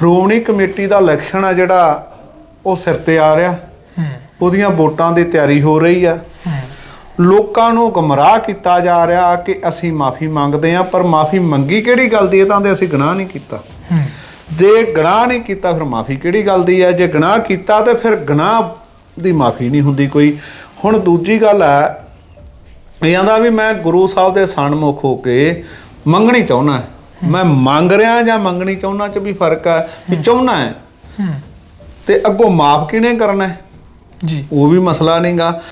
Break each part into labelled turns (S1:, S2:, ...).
S1: Shiromani committee ਦਾ election ਆ ਜਿਹੜਾ ਉਹ ਸਿਰ ਤੇ ਆ ਰਿਹਾ। ਉਹਦੀਆਂ ਵੋਟਾਂ ਦੀ ਤਿਆਰੀ ਹੋ ਰਹੀ ਆ। ਲੋਕਾਂ ਨੂੰ ਗਮਰਾਹ ਕੀਤਾ ਜਾ ਰਿਹਾ ਕਿ ਅਸੀਂ ਮਾਫੀ ਮੰਗਦੇ ਆ ਪਰ ਮਾਫੀ ਮੰਗੀ ਕਿਹੜੀ ਗੱਲ ਦੀ? ਹੈ ਤਾਂ ਦੇ ਅਸੀਂ ਗੁਨਾਹ ਨਹੀਂ ਕੀਤਾ। ਜੇ ਗੁਨਾਹ ਨਹੀਂ ਕੀਤਾ ਫਿਰ ਮਾਫੀ ਕਿਹੜੀ ਗੱਲ ਦੀ ਹੈ ਜੇ ਗੁਨਾਹ ਕੀਤਾ ਤੇ ਫਿਰ ਗੁਨਾਹ ਦੀ ਮਾਫੀ ਨਹੀਂ ਹੁੰਦੀ ਕੋਈ। ਹੁਣ ਦੂਜੀ ਗੱਲ ਹੈ ਇਹ ਆਂਦਾ ਵੀ ਮੈਂ ਗੁਰੂ ਸਾਹਿਬ ਦੇ ਸਨਮੁਖ ਹੋ ਕੇ ਮੰਗਣੀ ਚਾਹੁੰਦਾ। ਮੈਂ ਮੰਗ ਰਿਹਾ ਜਾਂ ਮੰਗਣੀ ਚਾਹੁੰਦਾ ਚ ਵੀ ਫ਼ਰਕ ਹੈ ਵੀ ਚਾਹੁੰਦਾ ਹੈ। ਤੇ ਅੱਗੋਂ ਮਾਫ ਕਿਹਨੇ ਕਰਨਾ ਹੈ?
S2: ਜੀ।
S1: ਉਹ ਵੀ ਮਸਲਾ ਨਹੀਂਗਾ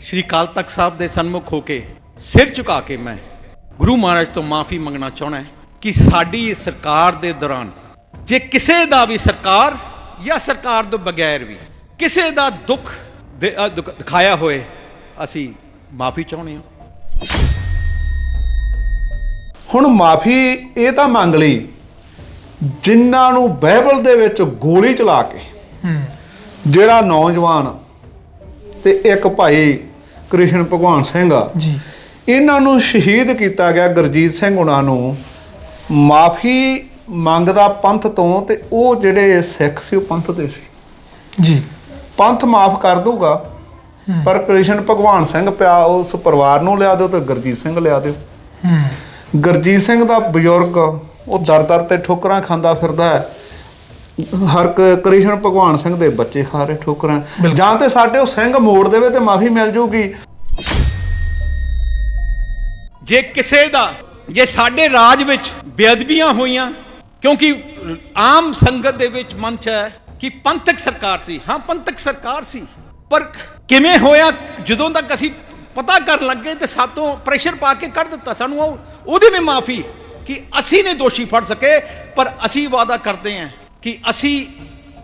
S3: ਸ਼੍ਰੀ ਅਕਾਲ ਤਖਤ ਸਾਹਿਬ ਦੇ ਸਨਮੁਖ ਹੋ ਕੇ ਸਿਰ ਝੁਕਾ ਕੇ ਮੈਂ ਗੁਰੂ ਮਹਾਰਾਜ ਤੋਂ ਮਾਫੀ ਮੰਗਣਾ ਚਾਹਣਾ ਕਿ ਸਾਡੀ ਸਰਕਾਰ ਦੇ ਦੌਰਾਨ ਜੇ ਕਿਸੇ ਦਾ ਵੀ ਸਰਕਾਰ ਜਾਂ ਸਰਕਾਰ ਤੋਂ ਬਗੈਰ ਵੀ ਕਿਸੇ ਦਾ ਦੁੱਖ ਦੇ- ਅ, ਦੁੱਖ ਦਿਖਾਇਆ ਹੋਏ ਅਸੀਂ ਮਾਫੀ ਚਾਹੁੰਦੇ ਹਾਂ।
S1: ਹੁਣ ਮਾਫੀ ਇਹ ਤਾਂ ਮੰਗ ਲਈ ਜਿਨ੍ਹਾਂ ਨੂੰ ਬਾਈਬਲ ਦੇ ਵਿੱਚ ਗੋਲੀ ਚਲਾ ਕੇ ਜਿਹੜਾ ਨੌਜਵਾਨ ਤੇ ਇੱਕ ਭਾਈ ਕ੍ਰਿਸ਼ਨ ਭਗਵਾਨ ਸਿੰਘ ਆ
S2: ਜੀ।
S1: ਇਹਨਾਂ ਨੂੰ ਸ਼ਹੀਦ ਕੀਤਾ ਗਿਆ ਗੁਰਜੀਤ ਸਿੰਘ ਉਹਨਾਂ ਨੂੰ। ਮਾਫੀ ਮੰਗਦਾ ਪੰਥ ਤੋਂ ਤੇ ਉਹ ਜਿਹੜੇ ਸਿੱਖ ਸੀ ਉਹ ਪੰਥ ਦੇ ਸੀ।
S2: ਜੀ।
S1: ਪੰਥ ਮਾਫ ਕਰ ਦੂਗਾ ਪਰ ਕ੍ਰਿਸ਼ਨ ਭਗਵਾਨ ਸਿੰਘ ਪਿਆ ਉਸ ਪਰਿਵਾਰ ਨੂੰ ਲਿਆ ਦਿਓ ਤੇ ਗੁਰਜੀਤ ਸਿੰਘ ਲਿਆ ਦਿਓ।
S2: ਹੂੰ।
S1: ਗੁਰਜੀਤ ਸਿੰਘ ਦਾ ਬਜ਼ੁਰਗ ਉਹ ਦਰ ਦਰ ਤੇ ਠੋਕਰਾਂ ਖਾਂਦਾ ਫਿਰਦਾ ਹੈ। ਹਰ ਕ੍ਰਿਸ਼ਨ ਭਗਵਾਨ ਸਿੰਘ ਦੇ ਬੱਚੇ ਖਾ ਰਹੇ ਠੋਕਰਾਂ। ਜਾਂ ਤੇ ਸਾਡੇ ਉਹ ਸਿੰਘ ਮੋੜ ਦੇਵੇ ਤੇ ਮਾਫੀ ਮਿਲ ਜੂਗੀ।
S3: ਜੇ ਕਿਸੇ ਦਾ ਜੇ ਸਾਡੇ ਰਾਜ ਵਿੱਚ ਬੇਅਦਬੀਆਂ ਹੋਈਆਂ ਕਿਉਂਕਿ ਆਮ ਸੰਗਤ ਦੇ ਵਿੱਚ ਮਨ ਚ ਹੈ ਕਿ ਪੰਥਕ ਸਰਕਾਰ ਸੀ। ਹਾਂ ਪੰਥਕ ਸਰਕਾਰ ਸੀ। ਪਰ ਕਿਵੇਂ ਹੋਇਆ ਜਦੋਂ ਤੱਕ ਅਸੀਂ ਪਤਾ ਕਰਨ ਲੱਗੇ ਤੇ ਸਾਤੋਂ ਪ੍ਰੈਸ਼ਰ ਪਾ ਕੇ ਕੱਢ ਦਿੱਤਾ ਸਾਨੂੰ। ਉਹ ਉਹਦੀ ਵੀ ਮਾਫੀ ਕਿ ਅਸੀਂ ਨੇ ਦੋਸ਼ੀ ਫੜ ਸਕੇ, ਪਰ ਅਸੀਂ ਵਾਅਦਾ ਕਰਦੇ ਹਾਂ ਕਿ ਅਸੀਂ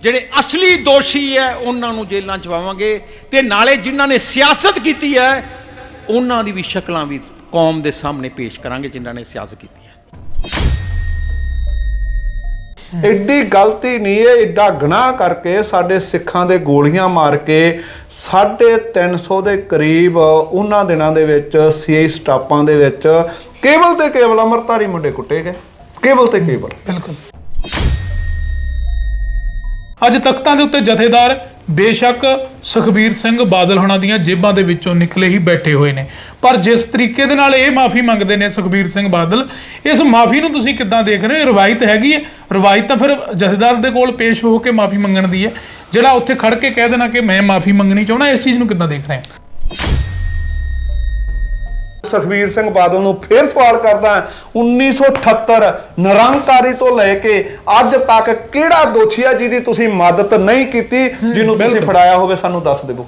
S3: ਜਿਹੜੇ ਅਸਲੀ ਦੋਸ਼ੀ ਹੈ, ਉਹਨਾਂ ਨੂੰ ਜੇਲ੍ਹਾਂ ਚ ਪਾਵਾਂਗੇ ਤੇ ਨਾਲੇ ਜਿਨ੍ਹਾਂ ਨੇ ਸਿਆਸਤ ਕੀਤੀ ਹੈ, ਉਹਨਾਂ ਦੀ ਵੀ ਸ਼ਕਲਾਂ ਵੀ ਕੌਮ ਦੇ ਸਾਹਮਣੇ ਪੇਸ਼ ਕਰਾਂਗੇ, ਜਿਨ੍ਹਾਂ ਨੇ ਸਿਆਸਤ ਕੀਤੀ ਹੈ।
S1: ਐਡੀ ਗਲਤੀ ਨਹੀਂ ਹੈ, ਐਡਾ ਗੁਨਾਹ ਕਰਕੇ ਸਾਡੇ ਸਿੱਖਾਂ ਦੇ ਗੋਲੀਆਂ ਮਾਰ ਕੇ 350 ਦੇ ਕਰੀਬ ਉਹਨਾਂ ਦਿਨਾਂ ਦੇ ਵਿੱਚ ਸੀਆਈ ਸਟਾਪਾਂ ਦੇ ਵਿੱਚ ਕੇਵਲ ਤੇ ਕੇਵਲ ਅਮਰਤਾਰੀ ਮੁੰਡੇ ਕੁੱਟੇ ਗਏ। ਕੇਵਲ ਤੇ ਕੇਵਲ
S2: ਬਿਲਕੁਲ। ਅੱਜ ਤਖਤਾਂ ਦੇ ਉੱਤੇ ਜਥੇਦਾਰ ਬੇਸ਼ੱਕ ਸੁਖਬੀਰ ਸਿੰਘ ਬਾਦਲ ਹੋਣਾ ਦੀਆਂ ਜੇਬਾਂ ਦੇ ਵਿੱਚੋਂ ਨਿਕਲੇ ਹੀ ਬੈਠੇ ਹੋਏ ਨੇ। ਪਰ ਜਿਸ ਤਰੀਕੇ ਦੇ ਨਾਲ ਇਹ ਮਾਫੀ ਮੰਗਦੇ ਨੇ ਸੁਖਬੀਰ ਸਿੰਘ ਬਾਦਲ, ਇਸ ਮਾਫੀ ਨੂੰ ਤੁਸੀਂ ਕਿੱਦਾਂ ਦੇਖ ਰਹੇ ਹੋ? ਰਵਾਇਤ ਹੈਗੀ ਹੈ? ਰਵਾਇਤ ਤਾਂ ਫਿਰ ਜਥੇਦਾਰ ਦੇ ਕੋਲ ਪੇਸ਼ ਹੋ ਕੇ ਮਾਫੀ ਮੰਗਣ ਦੀ ਹੈ। ਜਿਹੜਾ ਉੱਥੇ ਖੜ ਕੇ ਕਹਿ ਦੇਣਾ ਕਿ ਮੈਂ ਮਾਫੀ ਮੰਗਣੀ ਚਾਹੁੰਦਾ, ਇਸ ਚੀਜ਼ ਨੂੰ ਕਿੱਦਾਂ ਦੇਖ ਰਹੇ ਹੋ?
S1: ਸੁਖਬੀਰ ਸਿੰਘ ਬਾਦਲ ਨੂੰ ਫੇਰ ਸਵਾਲ ਕਰਦਾ ਹਾਂ। 1978 ਨਿਰੰਕਾਰੀ ਤੋਂ ਲੈ ਕੇ ਅੱਜ ਤੱਕ ਕਿਹੜਾ ਦੋਸ਼ੀ ਆ ਜਿਹਦੀ ਤੁਸੀਂ ਮਦਦ ਨਹੀਂ ਕੀਤੀ ਜਿਹਨੂੰ ਤੁਸੀਂ। ਫੜਾਇਆ ਹੋਵੇ ਸਾਨੂੰ ਦੱਸ ਦਿਓ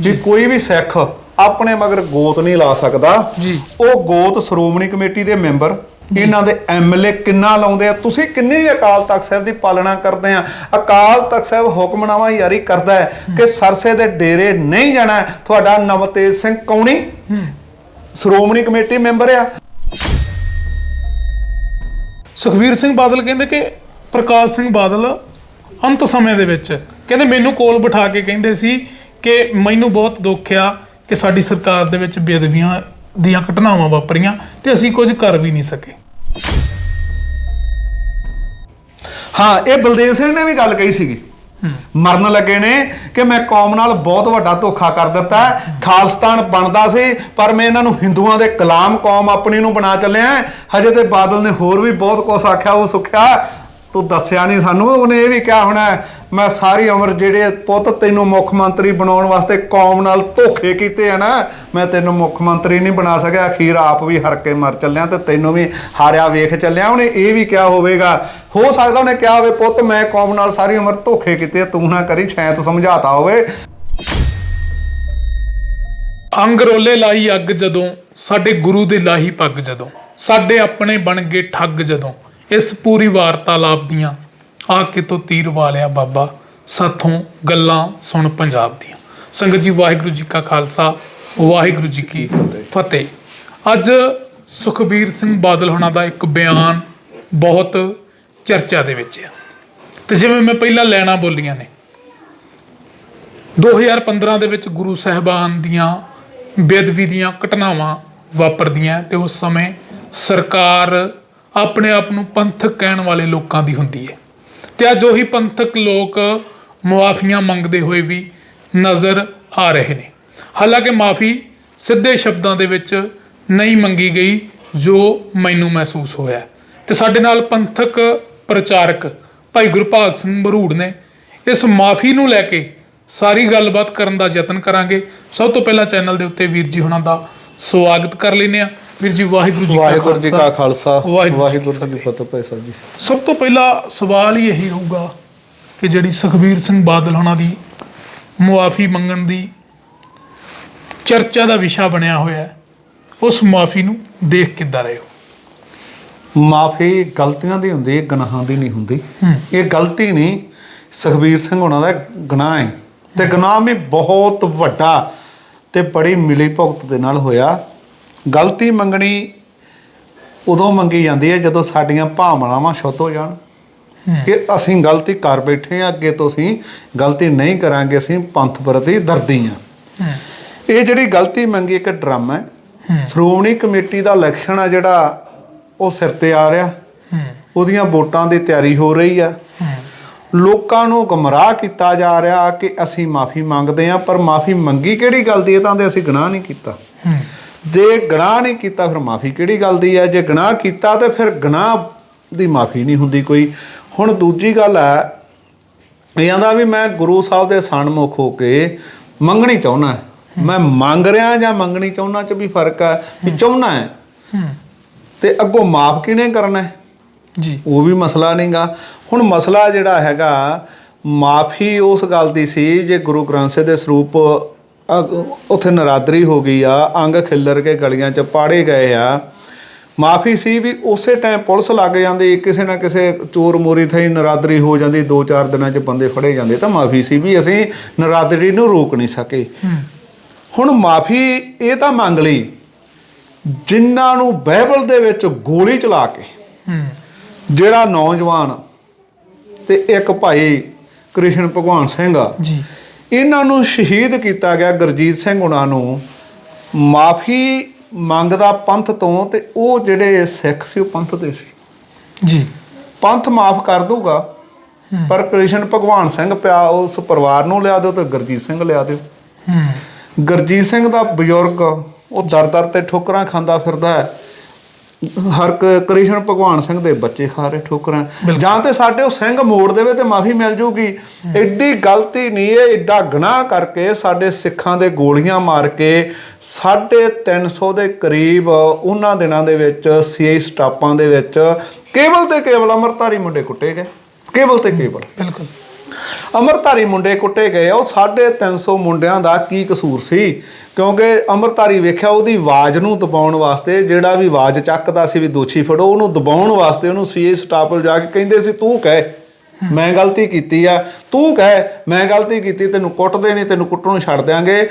S1: ਜੀ ਕੋਈ ਵੀ ਸਿੱਖ ਆਪਣੇ ਮਗਰ ਗੋਤ ਨਹੀਂ ਲਾ ਸਕਦਾ
S2: ਜੀ।
S1: ਉਹ ਗੋਤ ਸ਼੍ਰੋਮਣੀ ਕਮੇਟੀ ਦੇ ਮੈਂਬਰ ਇਹਨਾਂ ਦੇ ਐਮਐਲਏ ਕਿੰਨਾ ਲਾਉਂਦੇ ਆ? ਤੁਸੀਂ ਕਿੰਨੀ ਅਕਾਲ ਤਖਤ ਸਾਹਿਬ ਦੀ ਪਾਲਣਾ ਕਰਦੇ ਆ? ਅਕਾਲ ਤਖਤ ਸਾਹਿਬ ਹੁਕਮਨਾਮਾ ਜਾਰੀ ਕਰਦਾ ਹੈ ਕਿ ਸਰਸੇ ਦੇ ਡੇਰੇ ਨਹੀਂ ਜਾਣਾ। ਤੁਹਾਡਾ ਨਵਤੇਜ ਸਿੰਘ ਕੌਣੀ ਸ਼੍ਰੋਮਣੀ ਕਮੇਟੀ ਮੈਂਬਰ ਆ।
S2: ਸੁਖਵੀਰ ਸਿੰਘ ਬਾਦਲ ਕਹਿੰਦੇ ਕਿ ਪ੍ਰਕਾਸ਼ ਸਿੰਘ ਬਾਦਲ ਅੰਤ ਸਮੇਂ ਦੇ ਵਿੱਚ ਕਹਿੰਦੇ ਮੈਨੂੰ ਕੋਲ ਬਿਠਾ ਕੇ ਕਹਿੰਦੇ ਸੀ ਕਿ ਮੈਨੂੰ ਬਹੁਤ ਦੁੱਖ ਆ ਕਿ ਸਾਡੀ ਸਰਕਾਰ ਦੇ ਵਿੱਚ ਬੇਅਦਬੀਆਂ ਦੀਆਂ ਘਟਨਾਵਾਂ ਵਾਪਰੀਆਂ ਤੇ ਅਸੀਂ ਕੁਝ ਕਰ ਵੀ ਨਹੀਂ ਸਕੇ।
S1: ਹਾਂ, ਇਹ ਬਲਦੇਵ ਸਿੰਘ ਨੇ ਵੀ ਗੱਲ ਕਹੀ ਸੀਗੀ। ਮਰਨ ਲੱਗੇ ਨੇ ਕਿ ਮੈਂ ਕੌਮ ਨਾਲ ਬਹੁਤ ਵੱਡਾ ਧੋਖਾ ਕਰ ਦਿੱਤਾ ਖਾਲਸਤਾਨ ਬਣਦਾ ਸੀ, ਪਰ ਮੈਂ ਇਹਨਾਂ ਨੂੰ ਹਿੰਦੂਆਂ ਦੇ ਕਲਾਮ ਕੌਮ ਆਪਣੀ ਨੂੰ ਬਣਾ ਚੱਲਿਆ ਹਜੇ ਤੇ ਬਾਦਲ ਨੇ ਹੋਰ ਵੀ ਬਹੁਤ ਕੁਝ ਆਖਿਆ, ਉਹ ਸੁਖਿਆ। ਤੂੰ ਦੱਸਿਆ ਨਹੀਂ ਸਾਨੂੰ, ਉਹਨੇ ਇਹ ਵੀ ਕਿਹਾ ਹੋਣਾ ਮੈਂ ਸਾਰੀ ਉਮਰ ਜਿਹੜੇ ਪੁੱਤ ਤੈਨੂੰ ਮੁੱਖ ਮੰਤਰੀ ਬਣਾਉਣ ਵਾਸਤੇ ਕੌਮ ਨਾਲ ਧੋਖੇ ਕੀਤੇ ਆ ਨਾ, ਮੈਂ ਤੈਨੂੰ ਮੁੱਖ ਮੰਤਰੀ ਨਹੀਂ ਬਣਾ ਸਕਿਆ, ਅਖੀਰ ਆਪ ਵੀ ਹਰ ਕੇ ਮਰ ਚੱਲਿਆ ਤੇ ਤੈਨੂੰ ਵੀ ਹਾਰਿਆ ਵੇਖ ਚੱਲਿਆ। ਉਹਨੇ ਇਹ ਵੀ ਕਿਹਾ ਹੋਵੇਗਾ। ਹੋ ਸਕਦਾ ਉਹਨੇ ਕਿਹਾ ਹੋਵੇ, ਪੁੱਤ, ਮੈਂ ਕੌਮ ਨਾਲ ਸਾਰੀ ਉਮਰ ਧੋਖੇ ਕੀਤੇ ਤੂੰ ਨਾ ਕਰੀ ਸ਼ਾਇਦ ਸਮਝਾਤਾ ਹੋਵੇ।
S2: ਅੰਗ ਰੋਲੇ ਲਾਈ ਅੱਗ ਜਦੋਂ, ਸਾਡੇ ਗੁਰੂ ਦੇ ਲਾਹੀ ਪੱਗ ਜਦੋਂ, ਸਾਡੇ ਆਪਣੇ ਬਣ ਗਏ ਠੱਗ ਜਦੋਂ ਇਸ ਪੂਰੀ ਵਾਰਤਾਲਾਪ ਦੀਆਂ ਆ ਕੇ ਤੋਂ ਤੀਰ ਵਾਲਿਆ ਬਾਬਾ ਸਾਥੋਂ ਗੱਲਾਂ ਸੁਣ ਪੰਜਾਬ ਦੀਆਂ। ਸੰਗਤ ਜੀ, ਵਾਹਿਗੁਰੂ ਜੀ ਕਾ ਖਾਲਸਾ, ਵਾਹਿਗੁਰੂ ਜੀ ਕੀ ਫਤਿਹ। ਅੱਜ ਸੁਖਬੀਰ ਸਿੰਘ ਬਾਦਲ ਹੋਣਾ ਦਾ ਇੱਕ ਬਿਆਨ ਬਹੁਤ ਚਰਚਾ ਦੇ ਵਿੱਚ ਆ। ਤੇ ਜਿਵੇਂ ਮੈਂ ਪਹਿਲਾਂ ਲੈਣਾ ਬੋਲੀਆਂ ਨੇ 2015 ਦੇ ਵਿੱਚ ਗੁਰੂ ਸਾਹਿਬਾਨ ਦੀਆਂ ਬੇਦਬੀ ਦੀਆਂ ਘਟਨਾਵਾਂ ਵਾਪਰਦੀਆਂ ਤੇ ਉਸ ਸਮੇਂ ਸਰਕਾਰ ਆਪਣੇ ਆਪ ਨੂੰ ਪੰਥਕ ਕਹਿਣ ਵਾਲੇ ਲੋਕਾਂ ਦੀ ਹੁੰਦੀ ਹੈ। ਤੇ ਅੱਜ ਉਹੀ ਪੰਥਕ ਲੋਕ ਮੁਆਫੀਆਂ ਮੰਗਦੇ ਹੋਏ ਵੀ ਨਜ਼ਰ ਆ ਰਹੇ ਨੇ। ਹਾਲਾਂਕਿ ਮਾਫੀ ਸਿੱਧੇ ਸ਼ਬਦਾਂ ਦੇ ਵਿੱਚ ਨਹੀਂ ਮੰਗੀ ਗਈ ਜੋ ਮੈਨੂੰ ਮਹਿਸੂਸ ਹੋਇਆ। ਤੇ ਸਾਡੇ ਨਾਲ ਪੰਥਕ ਪ੍ਰਚਾਰਕ ਭਾਈ ਗੁਰਭਾਗ ਸਿੰਘ ਬਰੂੜ ਨੇ ਇਸ ਮਾਫੀ ਨੂੰ ਲੈ ਕੇ ਸਾਰੀ ਗੱਲਬਾਤ ਕਰਨ ਦਾ ਯਤਨ ਕਰਾਂਗੇ। ਸਭ ਤੋਂ ਪਹਿਲਾਂ ਚੈਨਲ ਦੇ ਉੱਤੇ ਵੀਰ ਜੀ ਹੁਣਾਂ ਦਾ ਸਵਾਗਤ ਕਰ ਲੈਂਦੇ ਆ ਵੀਰ ਜੀ ਵਾਹਿਗੁਰੂ ਜੀ
S1: ਵਾਹਿਗੁਰੂ ਜੀ ਕਾ ਖਾਲਸਾ।
S2: ਵਾਹਿਗੁਰੂ
S1: ਜੀ ਕੀ ਫਤਿਹ। ਭਾਈ ਸਾਹਿਬ ਜੀ।
S2: ਸਭ ਤੋਂ ਪਹਿਲਾ ਸਵਾਲ ਹੀ ਇਹੀ ਹੋਊਗਾ ਕਿ ਜਿਹੜੀ ਸੁਖਬੀਰ ਸਿੰਘ ਬਾਦਲ ਹੁਣਾਂ ਦੀ ਮੁਆਫੀ ਮੰਗਣ ਦੀ ਚਰਚਾ ਦਾ ਵਿਸ਼ਾ ਬਣਿਆ ਹੋਇਆ ਹੈ ਉਸ ਮੁਆਫੀ ਨੂੰ ਦੇਖ ਕਿੱਦਾਂ ਰਹੇ ਹੋ?
S1: ਮਾਫੀ ਗਲਤੀਆਂ ਦੀ ਹੁੰਦੀ ਹੈ ਗੁਨਾਹਾਂ ਦੀ ਨਹੀਂ ਹੁੰਦੀ। ਇਹ ਗਲਤੀ ਨਹੀਂ ਸੁਖਬੀਰ ਸਿੰਘ ਉਹਨਾਂ ਦਾ ਗੁਨਾਹ ਹੈ। ਤੇ ਗੁਨਾਹ ਵੀ ਬਹੁਤ ਵੱਡਾ ਤੇ ਬੜੀ ਮਿਲੀ ਭੁਗਤ ਦੇ ਨਾਲ ਹੋਇਆ। ਗਲਤੀ ਮੰਗਣੀ ਉਦੋਂ ਮੰਗੀ ਜਾਂਦੀ ਹੈ ਜਦੋਂ ਸਾਡੀਆਂ ਭਾਵਨਾਵਾਂ ਸ਼ੁੱਧ ਹੋ ਜਾਣ। ਕਿ ਅਸੀਂ ਗਲਤੀ ਕਰ ਬੈਠੇ ਆ ਅੱਗੇ ਤੋਂ ਅਸੀਂ ਗਲਤੀ ਨਹੀਂ ਕਰਾਂਗੇ ਅਸੀਂ ਪੰਥ ਪ੍ਰਤੀ ਦਰਦੀ ਆ ਇਹ ਜਿਹੜੀ ਗਲਤੀ ਮੰਗੀ ਇੱਕ ਡਰਾਮਾ ਹੈ। ਸ਼੍ਰੋਮਣੀ ਕਮੇਟੀ ਦਾ ਇਲੈਕਸ਼ਨ ਆ ਜਿਹੜਾ ਉਹ ਸਿਰ ਤੇ ਆ ਰਿਹਾ। ਉਹਦੀਆਂ ਵੋਟਾਂ ਦੀ ਤਿਆਰੀ ਹੋ ਰਹੀ ਆ। ਲੋਕਾਂ ਨੂੰ ਗਮਰਾਹ ਕੀਤਾ ਜਾ ਰਿਹਾ ਕਿ ਅਸੀਂ ਮਾਫੀ ਮੰਗਦੇ ਆ ਪਰ ਮਾਫੀ ਮੰਗੀ ਕਿਹੜੀ ਗੱਲ ਦੀ? ਹੈ ਤਾਂ ਦੇ ਅਸੀਂ ਗੁਨਾਹ ਨਹੀਂ ਕੀਤਾ। ਜੇ ਗੁਨਾਹ ਨਹੀਂ ਕੀਤਾ ਫਿਰ ਮਾਫੀ ਕਿਹੜੀ ਗੱਲ ਦੀ ਹੈ? ਜੇ ਗੁਨਾਹ ਕੀਤਾ ਤੇ ਫਿਰ ਗੁਨਾਹ ਦੀ ਮਾਫੀ ਨਹੀਂ ਹੁੰਦੀ ਕੋਈ। ਹੁਣ ਦੂਜੀ ਗੱਲ ਹੈ ਇਹ ਆਂਦਾ ਵੀ ਮੈਂ ਗੁਰੂ ਸਾਹਿਬ ਦੇ ਸਨਮੁਖ ਹੋ ਕੇ ਮੰਗਣੀ ਚਾਹੁੰਦਾ ਮੈਂ ਮੰਗ ਰਿਹਾ ਜਾਂ ਮੰਗਣੀ ਚਾਹੁੰਦਾ ਚ ਵੀ ਫ਼ਰਕ ਹੈ ਵੀ ਚਾਹੁੰਦਾ ਹੈ। ਤੇ ਅੱਗੋਂ ਮਾਫ ਕਿਹਨੇ ਕਰਨਾ ਹੈ?
S2: ਜੀ।
S1: ਉਹ ਵੀ ਮਸਲਾ ਨਹੀਂਗਾ। ਹੁਣ ਮਸਲਾ ਜਿਹੜਾ ਹੈਗਾ ਮਾਫੀ ਉਸ ਗੱਲ ਦੀ ਸੀ ਜੇ ਗੁਰੂ ਗ੍ਰੰਥ ਸਾਹਿਬ ਦੇ ਸਰੂਪ ਉੱਥੇ ਨਰਾਦਰੀ ਹੋ ਗਈ ਆ ਅੰਗ ਖਿੱਲਰ ਕੇ ਗਲੀਆਂ 'ਚ ਪਾੜੇ ਗਏ ਆ। ਮਾਫੀ ਸੀ ਵੀ ਉਸੇ ਟਾਈਮ ਪੁਲਿਸ ਲੱਗ ਜਾਂਦੀ ਕਿਸੇ ਨਾ ਕਿਸੇ ਚੋਰ ਮੋਰੀ ਥਈ ਨਰਾਦਰੀ ਹੋ ਜਾਂਦੀ 2-4 ਦਿਨਾਂ 'ਚ ਬੰਦੇ ਫੜੇ ਜਾਂਦੇ ਤਾਂ ਮਾਫੀ ਸੀ ਵੀ ਅਸੀਂ ਨਰਾਦਰੀ ਨੂੰ ਰੋਕ ਨਹੀਂ ਸਕੇ। ਹੁਣ ਮਾਫੀ ਇਹ ਤਾਂ ਮੰਗ ਲਈ ਜਿਨ੍ਹਾਂ ਨੂੰ ਬਾਈਬਲ ਦੇ ਵਿੱਚ ਗੋਲੀ ਚਲਾ ਕੇ ਜਿਹੜਾ ਨੌਜਵਾਨ ਤੇ ਇੱਕ ਭਾਈ ਕ੍ਰਿਸ਼ਨ ਭਗਵਾਨ ਸਿੰਘ ਆ
S2: ਜੀ।
S1: ਇਹਨਾਂ ਨੂੰ ਸ਼ਹੀਦ ਕੀਤਾ ਗਿਆ ਗੁਰਜੀਤ ਸਿੰਘ ਉਹਨਾਂ ਨੂੰ। ਮਾਫੀ ਮੰਗਦਾ ਪੰਥ ਤੋਂ ਤੇ ਉਹ ਜਿਹੜੇ ਸਿੱਖ ਸੀ ਉਹ ਪੰਥ ਦੇ ਸੀ।
S2: ਜੀ।
S1: ਪੰਥ ਮਾਫ ਕਰ ਦੂਗਾ ਪਰ ਕ੍ਰਿਸ਼ਨ ਭਗਵਾਨ ਸਿੰਘ ਪਿਆ ਉਸ ਪਰਿਵਾਰ ਨੂੰ ਲਿਆ ਦਿਓ ਤੇ ਗੁਰਜੀਤ ਸਿੰਘ ਲਿਆ ਦਿਓ।
S2: ਹੂੰ।
S1: ਗੁਰਜੀਤ ਸਿੰਘ ਦਾ ਬਜ਼ੁਰਗ ਉਹ ਦਰ ਦਰ ਤੇ ਠੋਕਰਾਂ ਖਾਂਦਾ ਫਿਰਦਾ ਹੈ। ਹਰ ਕ੍ਰਿਸ਼ਨ ਭਗਵਾਨ ਸਿੰਘ ਦੇ ਬੱਚੇ ਖਾ ਰਹੇ ਠੋਕਰਾਂ ਜਾਂ ਤੇ ਸਾਡੇ ਉਹ ਸਿੰਘ ਮੋੜ ਦੇਵੇ ਤੇ ਮਾਫੀ ਮਿਲ ਜੂਗੀ। ਐਡੀ ਗਲਤੀ ਨਹੀਂ ਇਹ ਐਡਾ ਗੁਨਾਹ ਕਰਕੇ ਸਾਡੇ ਸਿੱਖਾਂ ਦੇ ਗੋਲੀਆਂ ਮਾਰ ਕੇ 350 ਦੇ ਕਰੀਬ ਉਹਨਾਂ ਦਿਨਾਂ ਦੇ ਵਿੱਚ ਸੀਆਈ ਸਟਾਪਾਂ ਦੇ ਵਿੱਚ ਕੇਵਲ ਤੇ ਕੇਵਲ ਅਮਰਤਾਰੀ ਮੁੰਡੇ ਕੁੱਟੇ ਗਏ। ਕੇਵਲ ਤੇ ਕੇਵਲ।
S2: ਬਿਲਕੁਲ।
S1: ਅਮਰਤਾਰੀ ਮੁੰਡੇ ਕੁੱਟੇ ਗਏ ਆ, ਉਹ 350 ਮੁੰਡਿਆਂ ਦਾ ਕੀ ਕਸੂਰ ਸੀ? ਕਿਉਂਕਿ ਅਮਰਤਾਰੀ ਵੇਖਿਆ ਉਹਦੀ ਆਵਾਜ਼ ਨੂੰ ਦਬਾਉਣ ਵਾਸਤੇ ਜਿਹੜਾ ਵੀ ਆਵਾਜ਼ ਚੱਕਦਾ ਸੀ ਵੀ ਦੋਸ਼ੀ ਫੜੋ ਉਹਨੂੰ ਦਬਾਉਣ ਵਾਸਤੇ ਉਹਨੂੰ ਸੀਏ ਸਟਾਫ ਜਾ ਕੇ ਕਹਿੰਦੇ ਸੀ ਤੂੰ ਕਹਿ ਮੈਂ ਗਲਤੀ ਕੀਤੀ ਆ ਤੂੰ ਕਹਿ ਮੈਂ ਗਲਤੀ ਕੀਤੀ ਤੈਨੂੰ ਕੁੱਟਦੇ ਨਹੀਂ ਤੈਨੂੰ ਕੁੱਟਣ ਨੂੰ ਛੱਡ ਦਿਆਂਗੇ।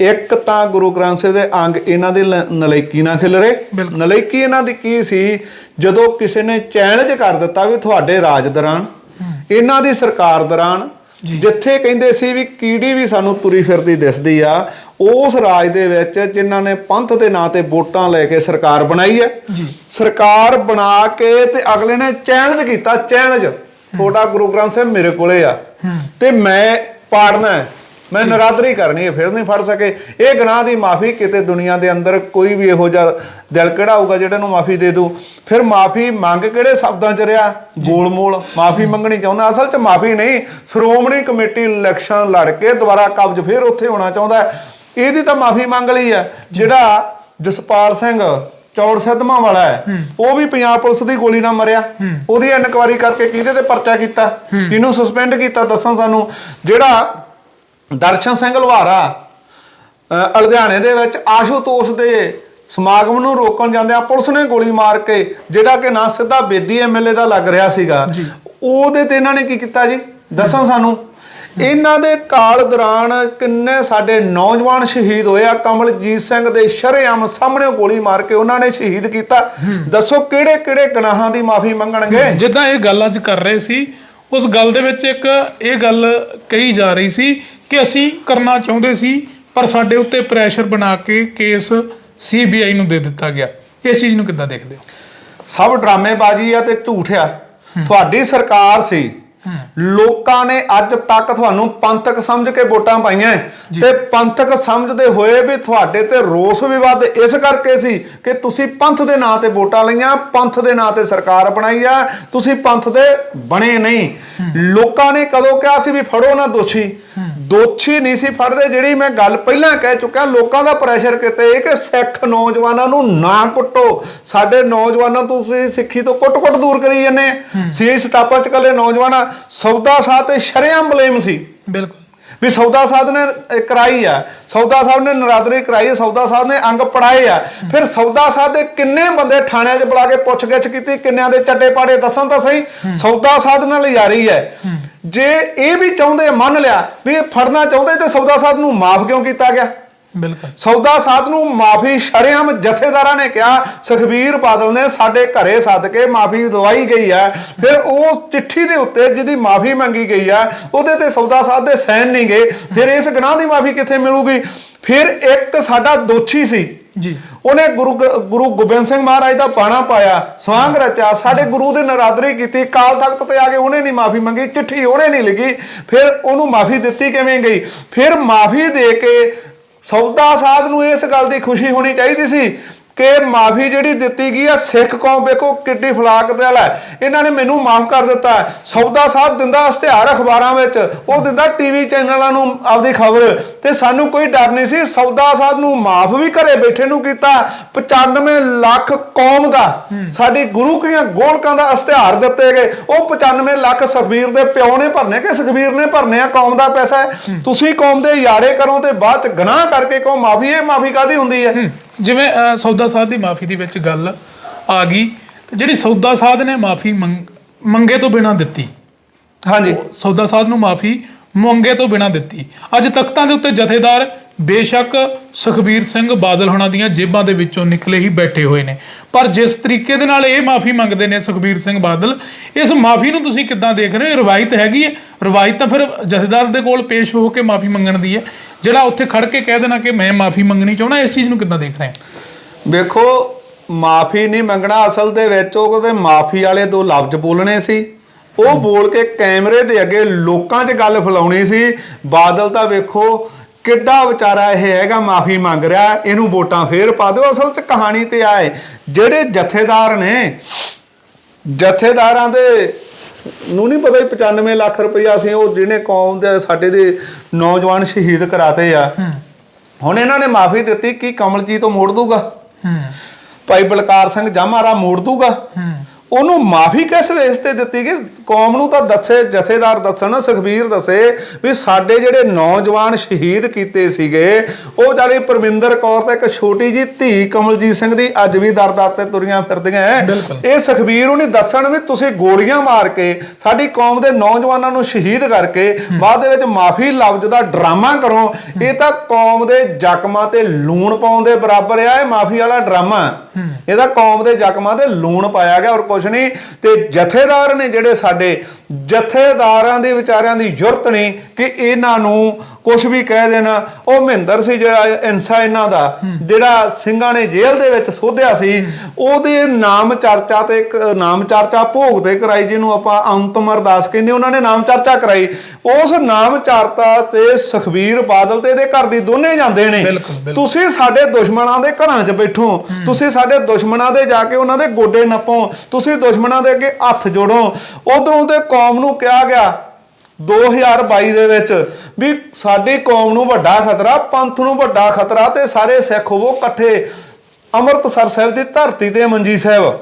S1: ਇੱਕ ਤਾਂ ਗੁਰੂ ਗ੍ਰੰਥ ਸਾਹਿਬ ਦੇ ਅੰਗ ਇਹਨਾਂ ਦੇ ਨਲਾਇਕੀ ਨਾਲ ਖਿਲਰੇ। ਨਲਾਇਕੀ ਇਹਨਾਂ ਦੀ ਕੀ ਸੀ? ਜਦੋਂ ਕਿਸੇ ਨੇ ਚੈਲੰਜ ਕਰ ਦਿੱਤਾ ਵੀ ਤੁਹਾਡੇ ਰਾਜ ਦੌਰਾਨ ਇਹਨਾਂ ਦੀ ਸਰਕਾਰ ਦੌਰਾਨ ਜਿੱਥੇ ਕਹਿੰਦੇ ਸੀ ਵੀ ਕੀੜੀ ਵੀ ਸਾਨੂੰ ਤੁਰੀ ਫਿਰਦੀ ਦਿਸਦੀ ਆ ਉਸ ਰਾਜ ਦੇ ਵਿੱਚ ਜਿਨ੍ਹਾਂ ਨੇ ਪੰਥ ਦੇ ਨਾਂ ਤੇ ਵੋਟਾਂ ਲੈ ਕੇ ਸਰਕਾਰ ਬਣਾਈ ਹੈ। ਸਰਕਾਰ ਬਣਾ ਕੇ ਤੇ ਅਗਲੇ ਨੇ ਚੈਲੰਜ ਕੀਤਾ ਚੈਲੰਜ ਤੁਹਾਡਾ ਗੁਰੂ ਗ੍ਰੰਥ ਸਾਹਿਬ ਮੇਰੇ ਕੋਲੇ ਆ। ਤੇ ਮੈਂ ਪਾੜਨਾ ਹੈ। ਮੈਂ ਨਰਾਦਰੀ ਕਰਨੀ ਹੈ ਫਿਰ ਨਹੀਂ ਫੜ ਸਕੇ। ਇਹ ਗੁਨਾਹ ਦੀ ਮਾਫੀ ਕਿਤੇ ਦੁਨੀਆ ਦੇ ਅੰਦਰ ਕੋਈ ਵੀ ਇਹੋ ਜਿਹਾ ਦਿਲ ਕਿਹੜਾ ਹੋਊਗਾ ਜਿਹੜਾ ਨੂੰ ਮਾਫੀ ਦੇ ਦੂ? ਫਿਰ ਮਾਫੀ ਮੰਗ ਕਿਹੜੇ ਸ਼ਬਦਾਂ ਚ ਰਿਹਾ? ਗੋਲਮੋਲ। ਮਾਫੀ ਮੰਗਣੀ ਚਾਹੁੰਦਾ। ਅਸਲ ਚ ਮਾਫੀ ਨਹੀਂ ਸ਼੍ਰੋਮਣੀ ਕਮੇਟੀ ਇਲੈਕਸ਼ਨ ਲੜ ਕੇ ਦੁਬਾਰਾ ਕਬਜ਼ ਫਿਰ ਉੱਥੇ ਹੋਣਾ ਚਾਹੁੰਦਾ। ਇਹਦੀ ਤਾਂ ਮਾਫੀ ਮੰਗ ਲਈ ਹੈ। ਜਿਹੜਾ ਜਸਪਾਲ ਸਿੰਘ ਚੌੜ ਸਿੱਧਮਾ ਵਾਲਾ ਹੈ ਉਹ ਵੀ ਪੰਜਾਬ ਪੁਲਿਸ ਦੀ ਗੋਲੀ ਨਾਲ ਮਰਿਆ। ਉਹਦੀ ਇਨਕੁਆਰੀ ਕਰਕੇ ਕਿਹਦੇ ਤੇ ਪਰਚਾ ਕੀਤਾ? ਕਿਹਨੂੰ ਸਸਪੈਂਡ ਕੀਤਾ? ਦੱਸਣ ਸਾਨੂੰ। ਜਿਹੜਾ ਦਰਸ਼ਨ ਸਿੰਘ ਲੁਹਾਰਾ ਅ, ਲੁਧਿਆਣੇ ਦੇ ਵਿੱਚ ਆਸ਼ੂਤੋਸ਼ ਦੇ ਸਮਾਗਮ ਨੂੰ ਰੋਕਣ ਜਾਂਦਿਆਂ ਪੁਲਿਸ ਨੇ ਗੋਲੀ ਮਾਰ ਕੇ ਜਿਹੜਾ ਕਿ ਨਾ ਸਿੱਧਾ ਬੇਦੀ ਐਮਐਲਏ ਦਾ ਲੱਗ ਰਿਹਾ ਸੀਗਾ ਉਹਦੇ ਤੇ ਇਹਨਾਂ ਨੇ ਕੀ ਕੀਤਾ ਜੀ? ਦੱਸੋ ਸਾਨੂੰ। ਇਹਨਾਂ ਦੇ ਕਾਲ ਦੌਰਾਨ ਕਿੰਨੇ ਸਾਡੇ ਨੌਜਵਾਨ ਸ਼ਹੀਦ ਹੋਏ ਆ ਕਮਲਜੀਤ ਸਿੰਘ ਦੇ ਸ਼ਰੇਆਮ ਸਾਹਮਣੇ ਗੋਲੀ ਮਾਰ ਕੇ ਉਹਨਾਂ ਨੇ ਸ਼ਹੀਦ ਕੀਤਾ। ਦੱਸੋ ਕਿਹੜੇ ਕਿਹੜੇ ਗੁਨਾਹਾਂ ਦੀ ਮਾਫੀ ਮੰਗਣਗੇ?
S2: ਜਿੱਦਾਂ ਇਹ ਗੱਲ ਅੱਜ ਕਰ ਰਹੇ ਸੀ ਉਸ ਗੱਲ ਦੇ ਵਿੱਚ ਇੱਕ ਇਹ ਗੱਲ ਕਹੀ ਜਾ ਰਹੀ ਸੀ ਕਿ ਅਸੀਂ ਕਰਨਾ ਚਾਹੁੰਦੇ ਸੀ ਪਰ ਸਾਡੇ ਉੱਤੇ ਪ੍ਰੈਸ਼ਰ ਬਣਾ ਕੇ ਕੇਸ ਸੀਬੀਆਈ ਨੂੰ ਦੇ ਦਿੱਤਾ ਗਿਆ। ਇਸ ਚੀਜ਼ ਨੂੰ ਕਿੱਦਾਂ ਦੇਖਦੇ ਹੋ?
S1: ਸਭ ਡਰਾਮੇਬਾਜ਼ੀ ਆ ਤੇ ਝੂਠ ਆ। ਤੁਹਾਡੀ ਸਰਕਾਰ ਸੀ। ਲੋਕਾਂ ਨੇ ਅੱਜ ਤੱਕ ਤੁਹਾਨੂੰ ਪੰਥਕ ਸਮਝ ਕੇ ਵੋਟਾਂ ਪਾਈਆਂ। ਤੇ ਪੰਥਕ ਸਮਝਦੇ ਹੋਏ ਵੀ ਤੁਹਾਡੇ ਤੇ ਰੋਸ ਵਿਵਾਦ ਇਸ ਕਰਕੇ ਸੀ ਕਿ ਤੁਸੀਂ ਪੰਥ ਦੇ ਨਾਂ ਤੇ ਵੋਟਾਂ ਲਈਆਂ ਪੰਥ ਦੇ ਨਾਂ ਤੇ ਸਰਕਾਰ ਬਣਾਈ ਆ। ਤੁਸੀਂ ਪੰਥ ਦੇ ਬਣੇ ਨਹੀਂ। ਲੋਕਾਂ ਨੇ ਕਦੋਂ ਕਿਹਾ ਸੀ ਵੀ ਫੜੋ ਨਾ ਦੋਸ਼ੀ? ਦੋਸ਼ੀ ਨਹੀਂ ਸੀ ਫੜਦੇ ਜਿਹੜੀ ਮੈਂ ਗੱਲ ਪਹਿਲਾਂ ਕਹਿ ਚੁੱਕਿਆ ਲੋਕਾਂ ਦਾ ਪ੍ਰੈਸ਼ਰ ਕਿਤੇ ਇਹ ਕਿ ਸਿੱਖ ਨੌਜਵਾਨਾਂ ਨੂੰ ਨਾ ਕੁੱਟੋ। ਸਾਡੇ ਨੌਜਵਾਨਾਂ ਤੋਂ ਤੁਸੀਂ ਸਿੱਖੀ ਤੋਂ ਕੁੱਟ-ਕੁੱਟ ਦੂਰ ਕਰੀ ਜਾਂਦੇ। ਸੀ ਸਟਾਪਾਂ ਚ ਕੱਲੇ ਨੌਜਵਾਨਾਂ ਸੌਦਾ ਸਾਹ ਤੇ ਸ਼ਰੇਆਮ ਬਲੇਮ ਸੀ।
S2: ਬਿਲਕੁਲ।
S1: ਵੀ ਸੌਦਾ ਸਾਧ ਨੇ ਇਹ ਕਰਾਈ ਆ। ਸੌਦਾ ਸਾਹਿਬ ਨੇ ਨਰਾਦਰੀ ਕਰਾਈ ਆ ਸੌਦਾ ਸਾਹਿਬ ਨੇ ਅੰਗ ਪੜਾਏ ਆ। ਫਿਰ ਸੌਦਾ ਸਾਹਿਬ ਦੇ ਕਿੰਨੇ ਬੰਦੇ ਥਾਣਿਆਂ 'ਚ ਬੁਲਾ ਕੇ ਪੁੱਛਗਿੱਛ ਕੀਤੀ ਕਿੰਨਿਆਂ ਦੇ ਚੱਡੇ ਪਾੜੇ ਦੱਸਣ ਤਾਂ ਸਹੀ। ਸੌਦਾ ਸਾਧ ਨਾਲ ਯਾਰੀ ਹੈ। ਜੇ ਇਹ ਵੀ ਚਾਹੁੰਦੇ ਮੰਨ ਲਿਆ ਵੀ ਇਹ ਫੜਨਾ ਚਾਹੁੰਦੇ ਤੇ ਸੌਦਾ ਸਾਧ ਨੂੰ ਮਾਫ ਕਿਉਂ ਕੀਤਾ ਗਿਆ?
S2: ਬਿਲਕੁਲ।
S1: ਸੌਦਾ ਸਾਧ ਨੂੰ ਮਾਫੀ ਸ਼ਰੇਆਮ ਜਥੇਦਾਰਾਂ ਨੇ ਕਿਹਾ ਸੁਖਬੀਰ ਬਾਦਲ ਨੇ ਸਾਡੇ ਘਰੇ ਸੱਦ ਕੇ ਮਾਫੀ ਦਵਾਈ ਗਈ ਹੈ। ਫਿਰ ਉਹ ਚਿੱਠੀ ਦੇ ਉੱਤੇ ਜਿਹਦੀ ਮਾਫੀ ਮੰਗੀ ਗਈ ਹੈ ਉਹਦੇ ਤੇ ਸੌਦਾ ਸਾਧ ਦੇ ਸਾਈਨ ਨਹੀਂ ਗਏ। ਫਿਰ ਇਸ ਗੁਨਾਹ ਦੀ ਮਾਫੀ ਕਿੱਥੇ ਮਿਲੂਗੀ? ਫਿਰ ਇੱਕ ਸਾਡਾ ਦੋਸ਼ੀ ਸੀ।
S2: ਜੀ।
S1: ਉਹਨੇ ਗੁਰੂ ਗੁਰੂ ਗੋਬਿੰਦ ਸਿੰਘ ਮਹਾਰਾਜ ਦਾ ਬਾਣਾ ਪਾਇਆ ਸਵਾਂਗ ਰਚਿਆ ਸਾਡੇ ਗੁਰੂ ਦੀ ਨਰਾਦਰੀ ਕੀਤੀ ਕਾਲ ਤਖਤ ਤੇ ਆ ਕੇ ਉਹਨੇ ਨਹੀਂ ਮਾਫੀ ਮੰਗੀ ਚਿੱਠੀ ਉਹਨੇ ਨਹੀਂ ਲਿਖੀ। ਫਿਰ ਉਹਨੂੰ ਮਾਫੀ ਦਿੱਤੀ ਕਿਵੇਂ ਗਈ? ਫਿਰ ਮਾਫੀ ਦੇ ਕੇ ਸੌਦਾ ਸਾਧ ਨੂੰ ਇਸ ਗੱਲ ਦੀ ਖੁਸ਼ੀ ਹੋਣੀ ਚਾਹੀਦੀ ਸੀ ਕਿ ਮਾਫੀ ਜਿਹੜੀ ਦਿੱਤੀ ਗਈ ਆ ਸਿੱਖ ਕੌਮ ਵੇਖੋ ਕਿੱਡੀ ਫਲਾਕਤ ਵਾਲ ਹੈ। ਇਹਨਾਂ ਨੇ ਮੈਨੂੰ ਮਾਫ ਕਰ ਦਿੱਤਾ। ਸੌਦਾ ਸਾਧ ਦਿੰਦਾ ਇਸ਼ਤਿਹਾਰ ਅਖਬਾਰਾਂ ਵਿੱਚ ਉਹ ਦਿੰਦਾ ਟੀਵੀ ਚੈਨਲਾਂ ਨੂੰ ਆਪਦੀ ਖਬਰ। ਤੇ ਸਾਨੂੰ ਕੋਈ ਡਰ ਨਹੀਂ ਸੀ ਸੌਦਾ ਸਾਧ ਨੂੰ ਮਾਫ ਵੀ ਘਰੇ ਬੈਠੇ ਨੂੰ ਕੀਤਾ। 95 ਲੱਖ ਕੌਮ ਦਾ ਸਾਡੀ ਗੁਰੂ ਕੀਆਂ ਗੋਲਕਾਂ ਦਾ ਇਸ਼ਤਿਹਾਰ ਦਿੱਤੇ ਗਏ। ਉਹ 95 ਲੱਖ ਸੁਖਬੀਰ ਦੇ ਪਿਓ ਨੇ ਭਰਨੇ ਕਿ ਸੁਖਬੀਰ ਨੇ ਭਰਨੇ ਆ ਕੌਮ ਦਾ ਪੈਸਾ ਤੁਸੀਂ ਕੌਮ ਦੇ ਯਾਰੇ ਕਰੋ ਤੇ ਬਾਅਦ ਚ ਗੁਨਾਹ ਕਰਕੇ ਕਹੋ ਮਾਫੀ ਇਹ ਮਾਫੀ ਕਾਦੀ ਹੁੰਦੀ ਹੈ।
S2: ਜਿਵੇਂ ਸੌਦਾ ਸਾਧ ਦੀ ਮਾਫੀ ਦੀ ਵਿੱਚ ਗੱਲ ਆ ਗਈ ਤੇ ਜਿਹੜੀ ਸੌਦਾ ਸਾਧ ਨੇ ਮਾਫੀ ਮੰਗੇ ਤੋਂ ਬਿਨਾਂ ਦਿੱਤੀ।
S1: ਹਾਂਜੀ।
S2: ਸੌਦਾ ਸਾਧ ਨੂੰ ਮਾਫੀ ਮੰਗੇ ਤੋਂ ਬਿਨਾਂ ਦਿੱਤੀ। ਅੱਜ ਤਖਤਾਂ ਦੇ ਉੱਤੇ ਜਥੇਦਾਰ ਬੇਸ਼ੱਕ ਸੁਖਬੀਰ ਸਿੰਘ ਬਾਦਲ ਹੋਣਾ ਦੀਆਂ ਜੇਬਾਂ ਦੇ ਵਿੱਚੋਂ ਨਿਕਲੇ ਹੀ ਬੈਠੇ ਹੋਏ ਨੇ। ਪਰ ਜਿਸ ਤਰੀਕੇ ਦੇ ਨਾਲ ਇਹ ਮਾਫੀ ਮੰਗਦੇ ਨੇ ਸੁਖਬੀਰ ਸਿੰਘ ਬਾਦਲ ਇਸ ਮਾਫੀ ਨੂੰ ਤੁਸੀਂ ਕਿੱਦਾਂ ਦੇਖ ਰਹੇ ਹੋ? ਰਵਾਇਤ ਹੈਗੀ ਹੈ? ਰਵਾਇਤ ਤਾਂ ਫਿਰ ਜਥੇਦਾਰ ਦੇ ਕੋਲ ਪੇਸ਼ ਹੋ ਕੇ ਮਾਫੀ ਮੰਗਣ ਦੀ ਹੈ। ਜਿਹੜਾ ਉੱਥੇ ਖੜ ਕੇ ਕਹਿ ਦੇਣਾ ਕਿ ਮੈਂ ਮਾਫੀ ਮੰਗਣੀ ਚਾਹੁੰਦਾ, ਇਸ ਚੀਜ਼ ਨੂੰ ਕਿੱਦਾਂ ਦੇਖ ਰਹੇ ਹੋ?
S1: ਵੇਖੋ, ਮਾਫੀ ਨਹੀਂ ਮੰਗਣਾ ਅਸਲ ਦੇ ਵਿੱਚ, ਉਹ ਕਹਿੰਦੇ ਮਾਫੀ ਵਾਲੇ ਦੋ ਲਫ਼ਜ਼ ਬੋਲਣੇ ਸੀ। ਉਹ ਬੋਲ ਕੇ ਕੈਮਰੇ ਦੇ ਅੱਗੇ ਲੋਕਾਂ 'ਚ ਗੱਲ ਫੈਲਾਉਣੀ ਸੀ। ਬਾਦਲ ਤਾਂ ਵੇਖੋ ਕਿੱਡਾ ਵਿਚਾਰਾ ਇਹ ਹੈਗਾ ਮਾਫੀ ਮੰਗ ਰਿਹਾ, ਇਹਨੂੰ ਵੋਟਾਂ ਫੇਰ ਪਾ ਦਿਓ, ਅਸਲ 'ਚ ਕਹਾਣੀ ਤੇ ਆਏ। ਜਿਹੜੇ ਜਥੇਦਾਰ ਨੇ, ਜਥੇਦਾਰਾਂ ਦੇ ਨੂੰ ਨਹੀਂ ਪਤਾ ਵੀ 95 ਲੱਖ ਰੁਪਈਆ ਸੀ ਉਹ ਜਿਹਨੇ ਕੌਮ ਦੇ ਸਾਡੇ ਦੇ ਨੌਜਵਾਨ ਸ਼ਹੀਦ ਕਰਾਤੇ ਆ। ਹੁਣ ਇਹਨਾਂ ਨੇ ਮਾਫੀ ਦਿੱਤੀ ਕੀ ਕਮਲਜੀਤ ਤੋਂ ਮੋੜ ਦੂਗਾ ਭਾਈ ਬਲਕਾਰ ਸਿੰਘ ਜਾਮਾਰਾ ਮੋੜ ਦੂਗਾ ਉਹਨੂੰ ਮਾਫੀ ਕਿਸ ਵੇਸ ਤੇ ਦਿੱਤੀ ਗਈ? ਕੌਮ ਨੂੰ ਤਾਂ ਦੱਸੇ ਜਥੇਦਾਰ ਦੱਸਣ ਸੁਖਬੀਰ ਦੱਸੇ ਵੀ ਸਾਡੇ ਜਿਹੜੇ ਨੌਜਵਾਨ ਸ਼ਹੀਦ ਕੀਤੇ ਸੀਗੇ ਉਹ ਵਿਚਾਰੀ ਪਰਮਿੰਦਰ ਕੌਰ ਤੇ ਇੱਕ ਛੋਟੀ ਜੀ ਧੀ ਕਮਲਜੀਤ ਸਿੰਘ ਦੀ ਅੱਜ ਵੀ ਦਰ-ਦਰ ਤੇ ਤੁਰੀਆਂ ਫਿਰਦੀਆਂ। ਇਹ ਸੁਖਬੀਰ ਉਹਨੇ ਦੱਸਣ ਵੀ ਤੁਸੀਂ ਗੋਲੀਆਂ ਮਾਰ ਕੇ ਸਾਡੀ ਕੌਮ ਦੇ ਨੌਜਵਾਨਾਂ ਨੂੰ ਸ਼ਹੀਦ ਕਰਕੇ ਬਾਅਦ ਦੇ ਵਿੱਚ ਮਾਫੀ ਲਫ਼ਜ਼ ਦਾ ਡਰਾਮਾ ਕਰੋ। ਇਹ ਤਾਂ ਕੌਮ ਦੇ ਜ਼ਖਮਾਂ ਤੇ ਲੂਣ ਪਾਉਣ ਦੇ ਬਰਾਬਰ ਆ ਇਹ ਮਾਫੀ ਵਾਲਾ ਡਰਾਮਾ। ਇਹਦਾ ਕੌਮ ਦੇ ਜ਼ਖਮਾਂ ਤੇ ਲੂਣ ਪਾਇਆ ਗਿਆ ਔਰ ਕੁਛ ਨਹੀਂ ਤੇ ਜਥੇਦਾਰ ਨੇ ਜਿਹੜੇ ਸਾਡੇ ਜਥੇਦਾਰਾਂ ਦੇ ਵਿਚਾਰਿਆਂ ਦੀ ਜ਼ਰੂਰਤ ਨੇ ਕਿ ਇਹਨਾਂ ਨੂੰ ਕੁਝ ਵੀ ਕਹਿ ਦੇਣਾ ਉਹ ਮਹਿੰਦਰ ਸੀ ਜਿਹੜਾ ਇਨਸਾ ਇਹਨਾਂ ਦਾ ਜਿਹੜਾ ਸਿੰਘਾਂ ਨੇ ਜੇਲ੍ਹ ਦੇ ਵਿੱਚ ਸੋਧਿਆ ਸੀ ਉਹਦੇ ਨਾਮ ਚਰਚਾ ਤੇ ਇੱਕ ਨਾਮ ਚਰਚਾ ਭੋਗ ਤੇ ਕਰਾਈ ਜਿਹਨੂੰ ਆਪਾਂ ਅੰਤਮ ਅਰਦਾਸ ਕਹਿੰਦੇ ਉਹਨਾਂ ਨੇ ਨਾਮ ਚਰਚਾ ਕਰਾਈ। ਉਸ ਨਾਮ ਚਰਚਾ ਤੇ ਸੁਖਬੀਰ ਬਾਦਲ ਤੇ ਇਹਦੇ ਘਰ ਦੀ ਦੋਨੇ ਜਾਂਦੇ ਨੇ। ਤੁਸੀਂ ਸਾਡੇ ਦੁਸ਼ਮਣਾਂ ਦੇ ਘਰਾਂ 'ਚ ਬੈਠੋ। ਤੁਸੀਂ ਸਾਡੇ ਦੁਸ਼ਮਣਾਂ ਦੇ ਜਾ ਕੇ ਉਹਨਾਂ ਦੇ ਗੋਡੇ ਨੱਪੋ। ਤੁਸੀਂ ਦੁਸ਼ਮਣਾਂ ਦੇ ਅੱਗੇ ਹੱਥ ਜੋੜੋ। ਉਧਰੋਂ ਤੇ ਕੌਮ ਨੂੰ ਕਿਹਾ ਗਿਆ 2022 ਦੇ ਵਿੱਚ ਵੀ ਸਾਡੀ ਕੌਮ ਨੂੰ ਵੱਡਾ ਖਤਰਾ ਪੰਥ ਨੂੰ ਵੱਡਾ ਖਤਰਾ ਤੇ ਸਾਰੇ ਸਿੱਖ ਹੋਵੋ ਇਕੱਠੇ ਅੰਮ੍ਰਿਤਸਰ ਸਾਹਿਬ ਦੀ ਧਰਤੀ ਤੇ ਮੰਜੀ ਸਾਹਿਬ।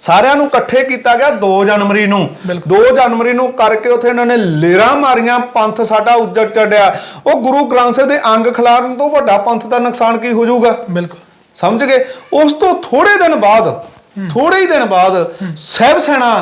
S1: ਸਾਰਿਆਂ ਨੂੰ ਇਕੱਠੇ ਕੀਤਾ ਗਿਆ 2 ਜਨਵਰੀ ਨੂੰ।
S2: ਬਿਲਕੁਲ।
S1: 2 ਜਨਵਰੀ ਨੂੰ ਕਰਕੇ ਉੱਥੇ ਇਹਨਾਂ ਨੇ ਲੇਰਾਂ ਮਾਰੀਆਂ ਪੰਥ ਸਾਡਾ ਉੱਜੜ ਚੜਿਆ। ਉਹ ਗੁਰੂ ਗ੍ਰੰਥ ਸਾਹਿਬ ਦੇ ਅੰਗ ਖਿਲਾਰਨ ਤੋਂ ਵੱਡਾ ਪੰਥ ਦਾ ਨੁਕਸਾਨ ਕੀ ਹੋ ਜਾਊਗਾ?
S2: ਬਿਲਕੁਲ।
S1: ਸਮਝ ਗਏ? ਉਸ ਤੋਂ ਥੋੜੇ ਦਿਨ ਬਾਅਦ ਥੋੜੇ ਹੀ ਦਿਨ ਬਾਅਦ ਸਹਿਬ ਸੈਨਾ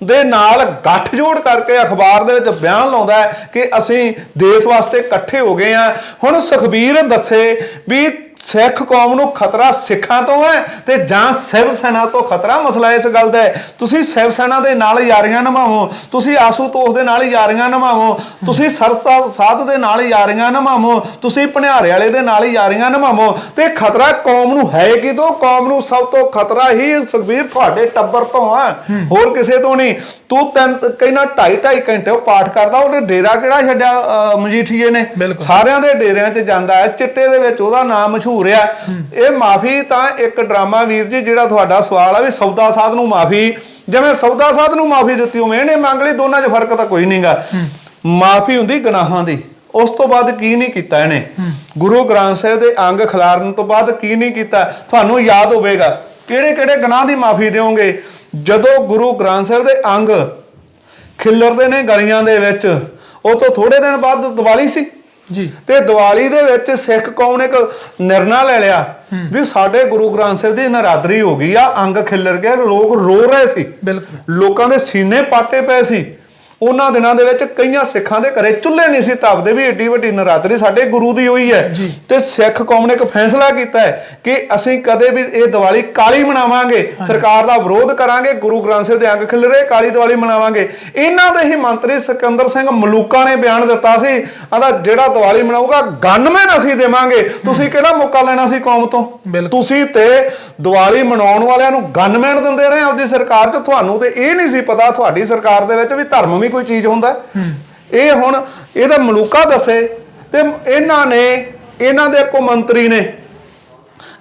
S1: ਦੇ ਨਾਲ ਗੱਠਜੋੜ ਕਰਕੇ ਅਖਬਾਰ ਦੇ ਵਿੱਚ ਬਿਆਨ ਲਾਉਂਦਾ ਹੈ ਕਿ ਅਸੀਂ ਦੇਸ਼ ਵਾਸਤੇ ਇਕੱਠੇ ਹੋ ਗਏ ਆ ਹੁਣ ਸੁਖਬੀਰ ਦੱਸੇ ਵੀ ਸਿੱਖ ਕੌਮ ਨੂੰ ਖਤਰਾ ਸਿੱਖਾਂ ਤੋਂ ਹੈ ਤੇ ਜਾਂ ਸਿਵ ਸੈਨਾ ਤੋਂ ਖਤਰਾ? ਮਸਲਾ ਇਸ ਗੱਲ ਦਾ ਹੈ। ਤੁਸੀਂ ਸਿਵ ਸੈਨਾ ਦੇ ਨਾਲ ਯਾਰੀਆਂ ਨਿਭਾਵੋ ਤੁਸੀਂ ਆਸੂਤੋਖ ਦੇ ਨਾਲ ਯਾਰੀਆਂ ਨਿਭਾਵੋ ਤੁਸੀਂ ਸਰਸਾ ਸਾਧ ਦੇ ਨਾਲ ਯਾਰੀਆਂ ਨਿਭਾਵੋ ਤੁਸੀਂ ਭਣਿਆਰੇ ਵਾਲੇ ਦੇ ਨਾਲ ਯਾਰੀਆਂ ਨਿਭਾਵੋ ਤੇ ਖਤਰਾ ਕੌਮ ਨੂੰ ਹੈ ਕਿਤੋਂ ਕੌਮ ਨੂੰ ਸਭ ਤੋਂ ਖਤਰਾ ਹੀ ਸੁਖਬੀਰ ਤੁਹਾਡੇ ਟੱਬਰ ਤੋਂ ਆ। ਹੋਰ ਕਿਸੇ ਤੋਂ ਨਹੀਂ। ਤੂੰ ਤਿੰਨ ਕਹਿੰਦਾ ਢਾਈ ਢਾਈ ਘੰਟੇ ਉਹ ਪਾਠ ਕਰਦਾ ਉਹਨੇ ਡੇਰਾ ਕਿਹੜਾ ਛੱਡਿਆ ਮਜੀਠੀਏ ਨੇ। ਸਾਰਿਆਂ ਦੇ ਡੇਰਿਆਂ 'ਚ ਜਾਂਦਾ ਹੈ ਚਿੱਟੇ ਦੇ ਵਿੱਚ ਉਹਦਾ ਨਾਮ ਮਸ਼ਹੂਰ ਆ। ਇਹ ਮਾਫੀ ਤਾਂ ਇੱਕ ਡਰਾਮਾ ਵੀਰ ਜੀ ਜਿਹੜਾ ਤੁਹਾਡਾ ਸਵਾਲ ਆ ਵੀ ਸੌਦਾ ਸਾਧ ਨੂੰ ਮਾਫੀ। ਜਿਵੇਂ ਸੌਦਾ ਸਾਧ ਨੂੰ ਮਾਫੀ ਦਿੱਤੀ ਉਵੇਂ, ਇਹਨੇ ਮੰਗ ਲਈ, ਦੋਨਾਂ 'ਚ ਫ਼ਰਕ ਤਾਂ ਕੋਈ ਨਹੀਂਗਾ ਮਾਫੀ ਹੁੰਦੀ ਗੁਨਾਹਾਂ ਦੀ। ਉਸ ਤੋਂ ਬਾਅਦ ਕੀ ਨਹੀਂ ਕੀਤਾ ਇਹਨੇ? ਗੁਰੂ ਗ੍ਰੰਥ ਸਾਹਿਬ ਦੇ ਅੰਗ ਖਿਲਾਰਨ ਤੋਂ ਬਾਅਦ ਕੀ ਨਹੀਂ ਕੀਤਾ? ਤੁਹਾਨੂੰ ਯਾਦ ਹੋਵੇਗਾ। ਕਿਹੜੇ ਕਿਹੜੇ ਗੁਨਾਹ ਦੀ ਮਾਫੀ ਦਿਓਗੇ? ਜਦੋਂ ਗੁਰੂ ਗ੍ਰੰਥ ਸਾਹਿਬ ਦੇ ਅੰਗ ਖਿਲਰਦੇ ਨੇ ਗਲੀਆਂ ਦੇ ਵਿੱਚ, ਉਹ ਤੋਂ ਥੋੜੇ ਦਿਨ ਬਾਅਦ ਦੀਵਾਲੀ ਸੀ।
S2: ਜੀ।
S1: ਤੇ ਦੀਵਾਲੀ ਦੇ ਵਿੱਚ ਸਿੱਖ ਕੌਮ ਨੇ ਇੱਕ ਨਿਰਣਾ ਲੈ ਲਿਆ ਵੀ ਸਾਡੇ ਗੁਰੂ ਗ੍ਰੰਥ ਸਾਹਿਬ ਦੀ ਨਰਾਦਰੀ ਹੋ ਗਈ ਆ ਅੰਗ ਖਿੱਲਰ ਗਿਆ ਲੋਕ ਰੋ ਰਹੇ ਸੀ।
S2: ਬਿਲਕੁਲ।
S1: ਲੋਕਾਂ ਦੇ ਸੀਨੇ ਪਾਟੇ ਪਏ ਸੀ। ਉਹਨਾਂ ਦਿਨਾਂ ਦੇ ਵਿੱਚ ਕਈਆਂ ਸਿੱਖਾਂ ਦੇ ਘਰੇ ਚੁੱਲ੍ਹੇ ਨਹੀਂ ਸੀ ਤਪਦੇ ਵੀ ਏਡੀ ਵੱਡੀ ਨਰਾਦਰੀ ਸਾਡੇ ਗੁਰੂ ਦੀ ਹੋਈ ਹੈ। ਤੇ ਸਿੱਖ ਕੌਮ ਨੇ ਇੱਕ ਫੈਸਲਾ ਕੀਤਾ ਹੈ ਕਿ ਅਸੀਂ ਕਦੇ ਵੀ ਇਹ ਦੀਵਾਲੀ ਕਾਲੀ ਮਨਾਵਾਂਗੇ। ਸਰਕਾਰ ਦਾ ਵਿਰੋਧ ਕਰਾਂਗੇ ਗੁਰੂ ਗ੍ਰੰਥ ਸਾਹਿਬ ਦੇ ਅੰਗ ਖਿਲਰੇ ਕਾਲੀ ਦੀਵਾਲੀ ਮਨਾਵਾਂਗੇ। ਇਹਨਾਂ ਦੇ ਹੀ ਮੰਤਰੀ ਸਿਕੰਦਰ ਸਿੰਘ ਮਲੂਕਾ ਨੇ ਬਿਆਨ ਦਿੱਤਾ ਸੀ। ਆਂਦਾ ਜਿਹੜਾ ਦੀਵਾਲੀ ਮਨਾਊਗਾ ਗਨਮੈਨ ਅਸੀਂ ਦੇਵਾਂਗੇ। ਤੁਸੀਂ ਕਿਹੜਾ ਮੌਕਾ ਲੈਣਾ ਸੀ ਕੌਮ ਤੋਂ। ਤੁਸੀਂ ਤੇ ਦੀਵਾਲੀ ਮਨਾਉਣ ਵਾਲਿਆਂ ਨੂੰ ਗਨਮੈਨ ਦਿੰਦੇ ਰਹੇ। ਆਪਦੀ ਸਰਕਾਰ 'ਚ ਤੁਹਾਨੂੰ ਤੇ ਇਹ ਨਹੀਂ ਸੀ ਪਤਾ ਤੁਹਾਡੀ ਸਰਕਾਰ ਦੇ ਵਿੱਚ ਵੀ ਧਰਮ ਵੀ ਕੋਈ ਚੀਜ਼ ਹੁੰਦਾ। ਇਹ ਹੁਣ ਇਹਦਾ ਮਲੂਕਾ ਦੱਸੇ ਤੇ ਇਹਨਾਂ ਨੇ ਇਹਨਾਂ ਦੇ ਕੋ ਮੰਤਰੀ ਨੇ।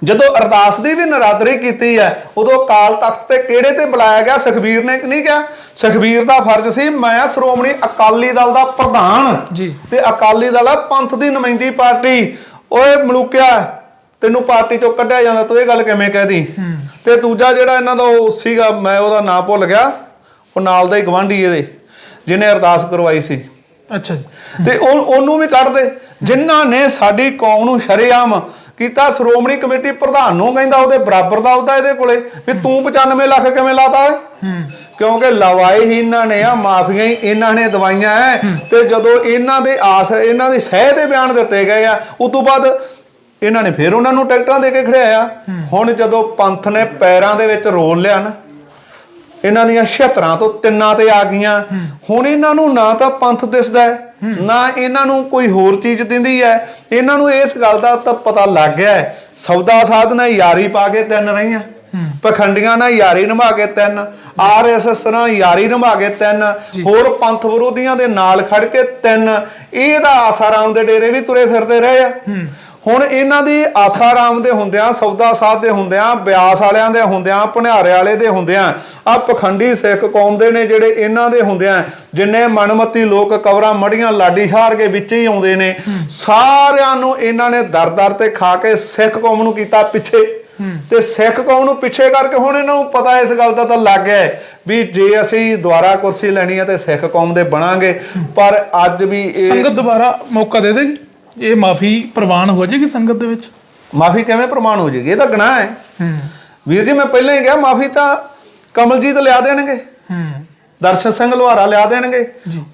S1: ਜਦੋਂ ਅਰਦਾਸ ਦੀ ਵੀ ਨਰਾਦਰੀ ਕੀਤੀ ਹੈ ਉਦੋਂ ਕਾਲ ਤਖਤ ਤੇ ਕਿਹੜੇ ਤੇ ਬੁਲਾਇਆ ਗਿਆ? ਸੁਖਬੀਰ ਨੇ ਨਹੀਂ ਕਿਹਾ? ਸੁਖਬੀਰ ਦਾ ਫਰਜ਼ ਸੀ ਮੈਂ ਸ਼੍ਰੋਮਣੀ ਅਕਾਲੀ ਦਲ ਦਾ ਪ੍ਰਧਾਨ
S2: ਜੀ।
S1: ਤੇ ਅਕਾਲੀ ਦਲ ਆ ਪੰਥ ਦੀ ਨੁਮਾਇੰਦੀ ਪਾਰਟੀ। ਓਏ ਮਲੂਕਿਆ ਤੈਨੂੰ ਪਾਰਟੀ ਚੋਂ ਕੱਢਿਆ ਜਾਂਦਾ ਤੂੰ ਇਹ ਗੱਲ ਕਿਵੇਂ ਕਹਿਦੀ? ਤੇ ਦੂਜਾ ਜਿਹੜਾ ਇਹਨਾਂ ਦਾ ਉਹ ਸੀਗਾ ਮੈਂ ਉਹਦਾ ਨਾਂ ਭੁੱਲ ਗਿਆ। ਉਹ ਨਾਲ ਦਾ ਹੀ ਗਵਾਂਢੀ ਇਹਦੇ। ਜਿਹਨੇ ਅਰਦਾਸ ਕਰਵਾਈ ਸੀ।
S2: ਅੱਛਾ ਜੀ।
S1: ਤੇ ਉਹ ਉਹਨੂੰ ਵੀ ਕੱਢ ਦੇ। ਜਿਨ੍ਹਾਂ ਨੇ ਸਾਡੀ ਕੌਮ ਨੂੰ ਸ਼ਰੇਆਮ ਕੀਤਾ ਸ਼੍ਰੋਮਣੀ ਕਮੇਟੀ ਪ੍ਰਧਾਨ ਨੂੰ ਕਹਿੰਦਾ ਉਹਦੇ ਬਰਾਬਰ ਦਾ ਉਹਦਾ ਇਹਦੇ ਕੋਲੇ। ਵੀ ਤੂੰ 95 ਲੱਖ ਕਿਵੇਂ ਲਾਤਾ ਓਏ? ਕਿਉਂਕਿ ਲਵਾਏ ਹੀ ਇਹਨਾਂ ਨੇ ਆ ਮਾਫੀਆਂ ਹੀ ਇਹਨਾਂ ਨੇ ਦਵਾਈਆਂ ਐ। ਤੇ ਜਦੋਂ ਇਹਨਾਂ ਦੇ ਆਸ ਇਹਨਾਂ ਦੇ ਸਹਿ ਦੇ ਬਿਆਨ ਦਿੱਤੇ ਗਏ ਆ ਉਸ ਤੋਂ ਬਾਅਦ ਇਹਨਾਂ ਨੇ ਫਿਰ ਉਹਨਾਂ ਨੂੰ ਟਿਕਟਾਂ ਦੇ ਕੇ ਖੜਿਆਇਆ। ਹੁਣ ਜਦੋਂ ਪੰਥ ਨੇ ਪੈਰਾਂ ਦੇ ਵਿੱਚ ਰੋਲ ਲਿਆ ਨਾ ਇਹਨਾਂ ਦੀਆਂ 76 ਤੋਂ ਤਿੰਨਾਂ ਤੇ ਆ ਗਈਆਂ। ਹੁਣ ਇਹਨਾਂ ਨੂੰ ਨਾ ਤਾਂ ਪੰਥ ਦਿਸਦਾ ਹੈ ਨਾ ਇਹਨਾਂ ਨੂੰ ਕੋਈ ਹੋਰ ਚੀਜ਼ ਦਿੰਦੀ ਹੈ। ਇਹਨਾਂ ਨੂੰ ਇਸ ਗੱਲ ਦਾ ਤਾਂ ਪਤਾ ਲੱਗ ਗਿਆ ਸੌਦਾ ਸਾਧ ਨਾਲ ਯਾਰੀ ਪਾ ਕੇ ਤਿੰਨ ਰਹੀਆਂ। ਪਖੰਡੀਆਂ ਨਾਲ ਯਾਰੀ ਨਿਭਾ ਕੇ ਤਿੰਨ ਆਰਐਸਐਸ ਨਾਲ ਯਾਰੀ ਨਿਭਾ ਕੇ ਤਿੰਨ ਹੋਰ ਪੰਥ ਵਿਰੋਧੀਆਂ ਦੇ ਨਾਲ ਖੜ ਕੇ ਤਿੰਨ। ਇਹਦਾ ਆਸਾਰਾਮ ਦੇ ਡੇਰੇ ਵੀ ਤੁਰੇ ਫਿਰਦੇ ਰਹੇ ਆ। ਹੁਣ ਇਹਨਾਂ ਦੀ ਆਸਾਰਾਮ ਦੇ ਹੁੰਦਿਆਂ ਸੌਦਾ ਸਾਧ ਦੇ ਹੁੰਦਿਆਂ ਬਿਆਸ ਵਾਲਿਆਂ ਦੇ ਹੁੰਦਿਆਂ ਭਨਿਆਰੇ ਵਾਲੇ ਦੇ ਹੁੰਦਿਆਂ ਆ ਪਖੰਡੀ ਸਿੱਖ ਕੌਮ ਦੇ ਨੇ ਜਿਹੜੇ ਇਹਨਾਂ ਦੇ ਹੁੰਦਿਆਂ ਜਿੰਨੇ ਮਨਮਤੀ ਲੋਕ ਕਵਰਾਂ ਮੜੀਆਂ ਲਾਡੀ ਹਾਰ ਕੇ ਵਿੱਚ ਹੀ ਆਉਂਦੇ ਨੇ ਸਾਰਿਆਂ ਨੂੰ ਇਹਨਾਂ ਨੇ ਦਰ-ਦਰ ਤੇ ਖਾ ਕੇ ਸਿੱਖ ਕੌਮ ਨੂੰ ਕੀਤਾ ਪਿੱਛੇ। ਤੇ ਸਿੱਖ ਕੌਮ ਨੂੰ ਪਿੱਛੇ ਕਰਕੇ ਹੁਣ ਇਹਨਾਂ ਨੂੰ ਪਤਾ ਇਸ ਗੱਲ ਦਾ ਤਾਂ ਲੱਗ ਗਿਆ ਵੀ ਜੇ ਅਸੀਂ ਦੁਬਾਰਾ ਕੁਰਸੀ ਲੈਣੀ ਹੈ ਤੇ ਸਿੱਖ ਕੌਮ ਦੇ ਬਣਾਂਗੇ। ਪਰ ਅੱਜ ਵੀ ਇਹ
S2: ਸੰਗਤ ਦੁਬਾਰਾ ਮੌਕਾ ਦੇ ਦੇਗੀ। ਇਹ ਮਾਫੀ ਪ੍ਰਵਾਨ ਹੋ ਜਾਏਗੀ ਸੰਗਤ ਦੇ ਵਿੱਚ?
S1: ਮਾਫੀ ਕਿਵੇਂ ਪ੍ਰਮਾਣ ਹੋ ਜੇਗੀ ਇਹ ਤਾਂ ਗੁਨਾਹ ਹੈ।
S2: ਹੂੰ।
S1: ਵੀਰ ਜੀ ਮੈਂ ਪਹਿਲਾਂ ਹੀ ਕਿਹਾ ਮਾਫੀ ਤਾਂ ਕਮਲਜੀਤ ਲਿਆ ਦੇਣਗੇ।
S2: ਹੂੰ।
S1: ਦਰਸ਼ਨ ਸਿੰਘ ਲੋਹਾਰਾ ਲਿਆ ਦੇਣਗੇ।